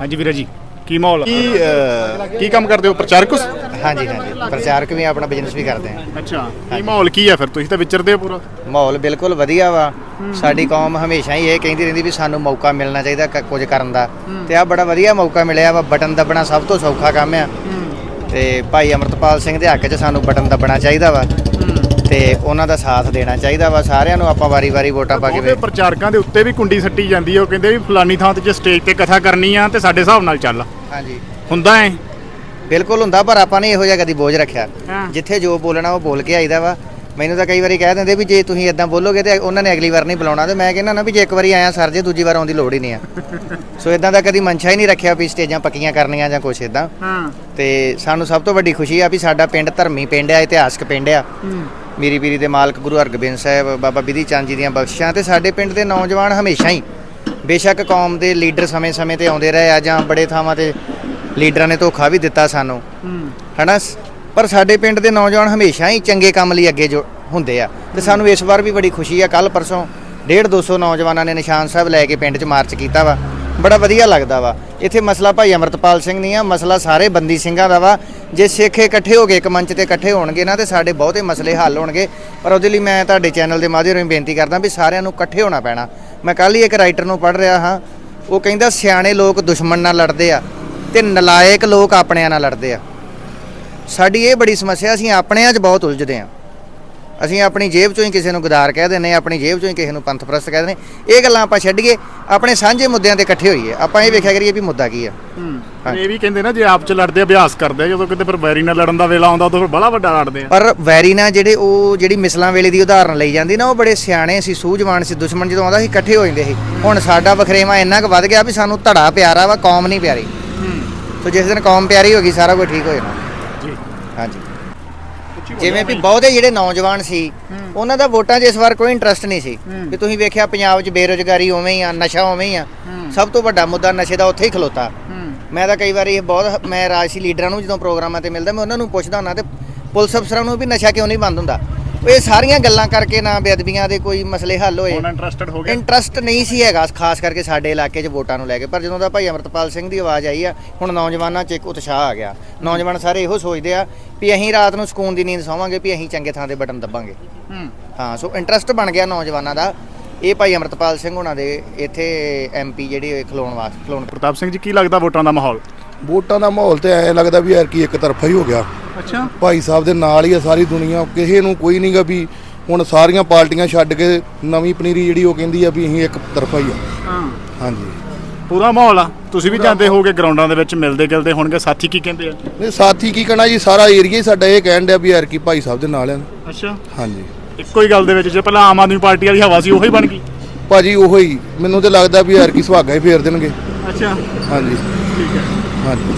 ਹਾਂਜੀ ਵੀਰਾ ਜੀ। ਕੀ ਮਾਹੌਲ ਕੀ ਅਹ, ਕੀ ਕੰਮ ਕਰਦੇ ਹੋ? ਪ੍ਰਚਾਰਕ ਹੋ? ਹਾਂਜੀ ਹਾਂਜੀ। ਪ੍ਰਚਾਰਕ ਵੀ ਆਪਣਾ ਬਿਜ਼ਨਸ ਵੀ ਕਰਦੇ ਆ। ਅੱਛਾ ਕੀ ਮਾਹੌਲ ਕੀ ਹੈ ਫਿਰ? ਤੁਸੀਂ ਤਾਂ ਵਿਚਰਦੇ ਹੋ ਪੂਰਾ। ਮਾਹੌਲ ਬਿਲਕੁਲ ਵਧੀਆ ਵਾ। ਸਾਡੀ ਕੌਮ ਹਮੇਸ਼ਾ ਹੀ ਇਹ ਕਹਿੰਦੀ ਰਹਿੰਦੀ ਵੀ ਸਾਨੂੰ ਮੌਕਾ ਮਿਲਣਾ ਚਾਹੀਦਾ ਕ- ਕੁਝ ਕਰਨ ਦਾ। ਤੇ ਆ ਬੜਾ ਵਧੀਆ ਮੌਕਾ ਮਿਲਿਆ ਵਾ ਬਟਨ ਦੱਬਣਾ ਸਭ ਤੋਂ ਸੌਖਾ ਕੰਮ ਆ। ਤੇ ਭਾਈ ਅਮਰਤਪਾਲ ਸਿੰਘ ਦੇ ਹੱਕ 'ਚ ਸਾਨੂੰ ਬਟਨ ਦੱਬਣਾ ਚਾਹੀਦਾ ਵਾ। ਤੇ ਉਹਨਾਂ ਦਾ ਸਾਥ ਦੇਣਾ ਚਾਹੀਦਾ ਵਾ। ਸਾਰਿਆਂ ਨੂੰ ਆਪਾਂ ਵਾਰੀ-ਵਾਰੀ ਵੋਟਾਂ ਪਾ ਕੇ ਉਹਦੇ ਪ੍ਰਚਾਰਕਾਂ ਦੇ ਉੱਤੇ ਵੀ ਕੁੰਡੀ ਸੱਟੀ ਜਾਂਦੀ ਹੈ ਉਹ ਕਹਿੰਦੇ ਵੀ ਫਲਾਨੀ ਥਾਂ ਤੇ ਜੇ ਸਟੇਜ ਤੇ ਕਥਾ ਕਰਨੀ ਆ ਤੇ ਸਾਡੇ ਹਿਸਾਬ ਨਾਲ ਚੱਲ। ਹਾਂਜੀ। ਹੁੰਦਾ ਹੈ ਬਿਲਕੁਲ ਹੁੰਦਾ ਪਰ ਆਪਾਂ ਨੇ ਇਹੋ ਜਿਹਾ ਕਦੀ ਬੋਝ ਰੱਖਿਆ। ਹਾਂ। ਜਿੱਥੇ ਜੋ ਬੋਲਣਾ ਉਹ ਬੋਲ ਕੇ ਆਈਦਾ ਵਾ। ਮੈਨੂੰ ਤਾਂ ਕਈ ਵਾਰੀ ਕਹਿ ਦਿੰਦੇ ਵੀ ਜੇ ਤੁਸੀਂ ਇਦਾਂ ਬੋਲੋਗੇ ਤੇ ਉਹਨਾਂ ਨੇ ਅਗਲੀ ਵਾਰ ਨਹੀਂ ਬੁਲਾਉਣਾ। ਤੇ ਮੈਂ ਕਹਿੰਦਾ ਨਾ ਵੀ ਜੇ ਇੱਕ ਵਾਰੀ ਆਇਆ ਸਰ ਜੇ ਦੂਜੀ ਵਾਰ ਆਉਣ ਦੀ ਲੋੜ ਹੀ ਨਹੀਂ ਆ। ਸੋ ਇਦਾਂ ਦਾ ਕਦੀ ਮਨਸ਼ਾ ਹੀ ਨਹੀਂ ਰੱਖਿਆ ਵੀ ਸਟੇਜਾਂ ਪੱਕੀਆਂ ਕਰਨੀਆਂ ਜਾਂ ਕੁਛ ਇਦਾਂ ਹਾਂ। ਤੇ ਸਾਨੂੰ ਸਭ ਤੋਂ ਵੱਡੀ ਖੁਸ਼ੀ ਆ ਵੀ ਸਾਡਾ ਪਿੰਡ ਧਰਮੀ ਪਿੰਡ ਆ ਇਤਿਹਾਸਕ ਪਿੰਡ ਆ। ਮੀਰੀ ਪੀਰੀ ਦੇ ਮਾਲਕ ਗੁਰੂ ਹਰਗੋਬਿੰਦ ਸਾਹਿਬ ਬਾਬਾ ਬਿਧੀ ਚੰਦ ਜੀ ਦੀਆਂ ਬਖਸ਼ਿਸ਼ਾਂ ਤੇ ਸਾਡੇ ਪਿੰਡ ਦੇ ਨੌਜਵਾਨ ਹਮੇਸ਼ਾ ਹੀ ਬੇਸ਼ੱਕ ਕੌਮ ਦੇ ਲੀਡਰ ਸਮੇਂ-ਸਮੇਂ ਤੇ ਆਉਂਦੇ ਰਹੇ ਆ ਜਾਂ ਬੜੇ ਥਾਵਾਂ ਤੇ ਲੀਡਰਾਂ ਨੇ ਧੋਖਾ ਵੀ ਦਿੱਤਾ ਸਾਨੂੰ। ਹਨਾ? ਪਰ ਸਾਡੇ ਪਿੰਡ ਦੇ ਨੌਜਵਾਨ ਹਮੇਸ਼ਾ ਹੀ ਚੰਗੇ ਕੰਮ ਲਈ ਅੱਗੇ ਜੋ ਹੁੰਦੇ ਆ। ਤੇ ਸਾਨੂੰ ਇਸ ਵਾਰ ਵੀ ਬੜੀ ਖੁਸ਼ੀ ਆ। ਕੱਲ ਪਰਸੋਂ 1.5 200 ਨੌਜਵਾਨਾਂ ਨੇ ਨਿਸ਼ਾਨ ਸਾਹਿਬ ਲੈ ਕੇ ਪਿੰਡ 'ਚ ਮਾਰਚ ਕੀਤਾ ਵਾ। ਬੜਾ ਵਧੀਆ ਲੱਗਦਾ ਵਾ। ਇੱਥੇ ਮਸਲਾ ਭਾਈ ਅਮਰਤਪਾਲ ਸਿੰਘ ਨਹੀਂ ਆ ਮਸਲਾ ਸਾਰੇ ਬੰਦੀ ਸਿੰਘਾਂ ਦਾ ਵਾ। ਜੇ ਸਿੱਖ ਇਕੱਠੇ ਹੋ ਕੇ ਇੱਕ ਮੰਚ ਤੇ ਇਕੱਠੇ ਹੋਣਗੇ ਨਾ ਤੇ ਸਾਡੇ ਬਹੁਤੇ ਮਸਲੇ ਹੱਲ ਹੋਣਗੇ। ਪਰ ਉਹਦੇ ਲਈ ਮੈਂ ਤੁਹਾਡੇ ਚੈਨਲ ਦੇ ਮਾਧਿਅਮ ਰਾਹੀਂ ਬੇਨਤੀ ਕਰਦਾ ਵੀ ਸਾਰਿਆਂ ਨੂੰ ਇਕੱਠੇ ਹੋਣਾ ਪੈਣਾ। ਮੈਂ ਕੱਲ ਹੀ ਇੱਕ ਰਾਈਟਰ ਨੂੰ ਪੜ੍ਹ ਰਿਹਾ ਹਾਂ, ਉਹ ਕਹਿੰਦਾ ਸਿਆਣੇ ਲੋਕ ਦੁਸ਼ਮਣ ਨਾਲ ਲੜਦੇ ਆ ਤੇ ਨਲਾਇਕ ਲੋਕ ਆਪਣਿਆਂ ਨਾਲ ਲੜਦੇ ਆ। ਸਾਡੀ ਇਹ ਬੜੀ ਸਮੱਸਿਆ, ਅਸੀਂ ਆਪਣਿਆਂ 'ਚ ਬਹੁਤ ਉਲਝਦੇ ਆ ਅਸੀਂ ਆਪਣੀ ਜੇਬ ਚੋਂ ਹੀ ਕਿਸੇ ਨੂੰ ਗਦਾਰ ਕਹਿ ਦਿੰਦੇ ਹਾਂ, ਆਪਣੀ ਜੇਬ ਚੋਂ ਹੀ ਕਿਸੇ ਨੂੰ ਪੰਥਪ੍ਰਸਤ ਕਹਿ ਦਿੰਦੇ ਇਹ ਗੱਲਾਂ ਆਪਾਂ ਛੱਡੀਏ, ਆਪਣੇ ਸਾਂਝੇ ਮੁੱਦਿਆਂ ਤੇ ਇਕੱਠੇ ਹੋਈਏ। ਆਪਾਂ ਇਹ ਵੇਖਿਆ ਕਰੀਏ ਵੀ ਮੁੱਦਾ ਕੀ ਆ। ਇਹ ਵੀ ਕਹਿੰਦੇ ਨਾ ਜੇ ਆਪ ਚ ਲੜਦੇ ਅਭਿਆਸ ਕਰਦੇ ਆ ਜਦੋਂ ਕਿਤੇ ਫਿਰ ਵੈਰੀ ਨਾਲ ਲੜਨ ਦਾ ਵੇਲਾ ਆਉਂਦਾ ਉਦੋਂ ਫਿਰ ਬੜਾ ਵੱਡਾ ਲੜਦੇ ਆ। ਪਰ ਵੈਰੀ ਨਾਲ ਜਿਹੜੇ ਉਹ ਜਿਹੜੀ ਮਿਸਲਾਂ ਵੇਲੇ ਦੀ ਉਦਾਹਰਨ ਲਈ ਜਾਂਦੀ ਨਾ ਉਹ ਬੜੇ ਸਿਆਣੇ ਸੀ ਸੂਝਵਾਨ ਸੀ ਦੁਸ਼ਮਣ ਜਦੋਂ ਆਉਂਦਾ ਸੀ ਇਕੱਠੇ ਹੋ ਜਾਂਦੇ ਸੀ। ਹੁਣ ਸਾਡਾ ਵਖਰੇਵਾ ਇੰਨਾ ਕੁ ਵੱਧ ਗਿਆ ਵੀ ਸਾਨੂੰ ਧੜਾ ਪਿਆਰਾ ਵਾ ਕੌਮ ਨਹੀਂ ਪਿਆਰੀ। ਸੋ ਜਿਸ ਦਿਨ ਕੌਮ ਪਿਆਰੀ ਹੋ ਗਈ ਸਾਰਾ ਕੁਝ ਠੀਕ ਹੋ ਜਾਣਾ। ਜੀ। ਹਾਂਜੀ। ਜਿਵੇਂ ਵੀ ਬਹੁਤੇ ਜਿਹੜੇ ਨੌਜਵਾਨ ਸੀ ਉਹਨਾਂ ਦਾ ਵੋਟਾਂ 'ਚ ਇਸ ਵਾਰ ਕੋਈ ਇੰਟਰਸਟ ਨਹੀਂ ਸੀ। ਵੀ ਤੁਸੀਂ ਵੇਖਿਆ ਪੰਜਾਬ 'ਚ ਬੇਰੋਜ਼ਗਾਰੀ ਉਵੇਂ ਹੀ ਆ ਨਸ਼ਾ ਉਵੇਂ ਹੀ ਆ। ਸਭ ਤੋਂ ਵੱਡਾ ਮੁੱਦਾ ਨਸ਼ੇ ਦਾ ਉੱਥੇ ਹੀ ਖਲੋਤਾ। ਮੈਂ ਤਾਂ ਕਈ ਵਾਰੀ ਬਹੁਤ ਮੈਂ ਰਾਜਸੀ ਲੀਡਰਾਂ ਨੂੰ ਜਦੋਂ ਪ੍ਰੋਗਰਾਮਾਂ ਤੇ ਮਿਲਦਾ ਮੈਂ ਉਹਨਾਂ ਨੂੰ ਪੁੱਛਦਾ ਹੁੰਦਾ ਤੇ ਪੁਲਿਸ ਅਫਸਰਾਂ ਨੂੰ ਵੀ ਨਸ਼ਾ ਕਿਉਂ ਨਹੀਂ ਬੰਦ ਹੁੰਦਾ? ਇਹ ਸਾਰੀਆਂ ਗੱਲਾਂ ਕਰਕੇ ਨਾ ਬੇਅਦਬੀਆਂ ਦੇ ਕੋਈ ਮਸਲੇ ਹੱਲ ਹੋਏ। ਹੁਣ ਇੰਟਰਸਟਡ ਹੋ ਗਿਆ। ਇੰਟਰਸਟ ਨਹੀਂ ਸੀ ਹੈਗਾ ਖਾਸ ਕਰਕੇ ਸਾਡੇ ਇਲਾਕੇ 'ਚ ਵੋਟਾਂ ਨੂੰ ਲੈ ਕੇ। ਪਰ ਜਦੋਂ ਦਾ ਭਾਈ ਅਮਰਤਪਾਲ ਸਿੰਘ ਦੀ ਆਵਾਜ਼ ਆਈ ਆ ਹੁਣ ਨੌਜਵਾਨਾਂ 'ਚ ਇੱਕ ਉਤਸ਼ਾਹ ਆ ਗਿਆ। ਨੌਜਵਾਨ ਸਾਰੇ ਇਹੋ ਸੋਚਦੇ ਆ ਵੀ ਅਸੀਂ ਰਾਤ ਨੂੰ ਸਕੂਨ ਦੀ ਨੀਂਦ ਸੌਵਾਂਗੇ ਵੀ ਅਸੀਂ ਚੰਗੇ ਥਾਂ ਤੇ ਬਟਨ ਦੱਬਾਂਗੇ। ਹਾਂ। ਸੋ ਇੰਟਰਸਟ ਬਣ ਗਿਆ ਨੌਜਵਾਨਾਂ ਦਾ। ਇਹ ਭਾਈ ਅਮਰਤਪਾਲ ਸਿੰਘ ਉਹਨਾਂ ਦੇ ਇੱਥੇ ਐਮਪੀ ਜਿਹੜੇ ਖਲੋਣ ਵਾਸਤੇ ਖਲੋਣ ਪ੍ਰਤਾਪ ਸਿੰਘ ਜੀ ਕੀ ਲੱਗਦਾ ਵੋਟਾਂ ਦਾ ਮਾਹੌਲ? ਵੋਟਾਂ ਦਾ ਮਾਹੌਲ ਤੇ ਐਂ ਲੱਗਦਾ ਵੀ ਯਾਰ ਕੀ ਇੱਕ ਤਰਫਾ ਹੀ ਹੋ ਗਿਆ। ਅੱਛਾ। ਭਾਈ ਸਾਹਿਬ ਦੇ ਨਾਲ ਹੀ ਆ ਸਾਰੀ ਦੁਨੀਆ। ਕਿਸੇ ਨੂੰ ਕੋਈ ਨਹੀਂਗਾ ਵੀ ਹੁਣ ਸਾਰੀਆਂ ਪਾਰਟੀਆਂ ਛੱਡ ਕੇ ਨਵੀਂ ਪਨੀਰੀ ਜਿਹੜੀ ਉਹ ਕਹਿੰਦੀ ਆ ਵੀ ਅਸੀਂ ਇੱਕ ਤਰਫਾ ਹੀ ਆ। ਹਾਂ। ਹਾਂਜੀ। ਪੂਰਾ ਮਾਹੌਲ ਆ? ਤੁਸੀਂ ਵੀ ਜਾਂਦੇ ਹੋਗੇ ਗਰਾਊਂਡਾਂ ਦੇ ਵਿੱਚ ਮਿਲਦੇ ਗਿਲਦੇ ਹੋਣਗੇ। ਸਾਥੀ ਕੀ ਕਹਿੰਦੇ ਆ? ਨਹੀਂ ਸਾਥੀ ਕੀ ਕਹਿਣਾ ਜੀ? ਸਾਰਾ ਏਰੀਆ ਹੀ ਸਾਡਾ ਇਹ ਕਹਿਣ ਡਿਆ ਵੀ ਯਾਰ ਕੀ ਭਾਈ ਸਾਹਿਬ ਦੇ ਨਾਲ ਆ। ਅੱਛਾ। ਹਾਂਜੀ। ਇੱਕੋ ਹੀ ਗੱਲ ਦੇ ਵਿੱਚ ਜੇ ਪਹਿਲਾਂ ਆਮ ਆਦਮੀ ਪਾਰਟੀ ਵਾਲੀ ਹਵਾ ਸੀ ਉਹੀ ਬਣ ਗਈ। ਭਾਜੀ ਉਹੋ ਹੀ ਮੈਨੂੰ ਤੇ ਲੱਗਦਾ ਵੀ ਯਾਰ ਕੀ ਸੁਹਾਗਾ ਹੀ ਫੇਰ ਦੇਣਗੇ। ਅੱਛਾ। ਹਾਂਜੀ। ਠੀਕ ਹੈ। ਹਾਂਜੀ।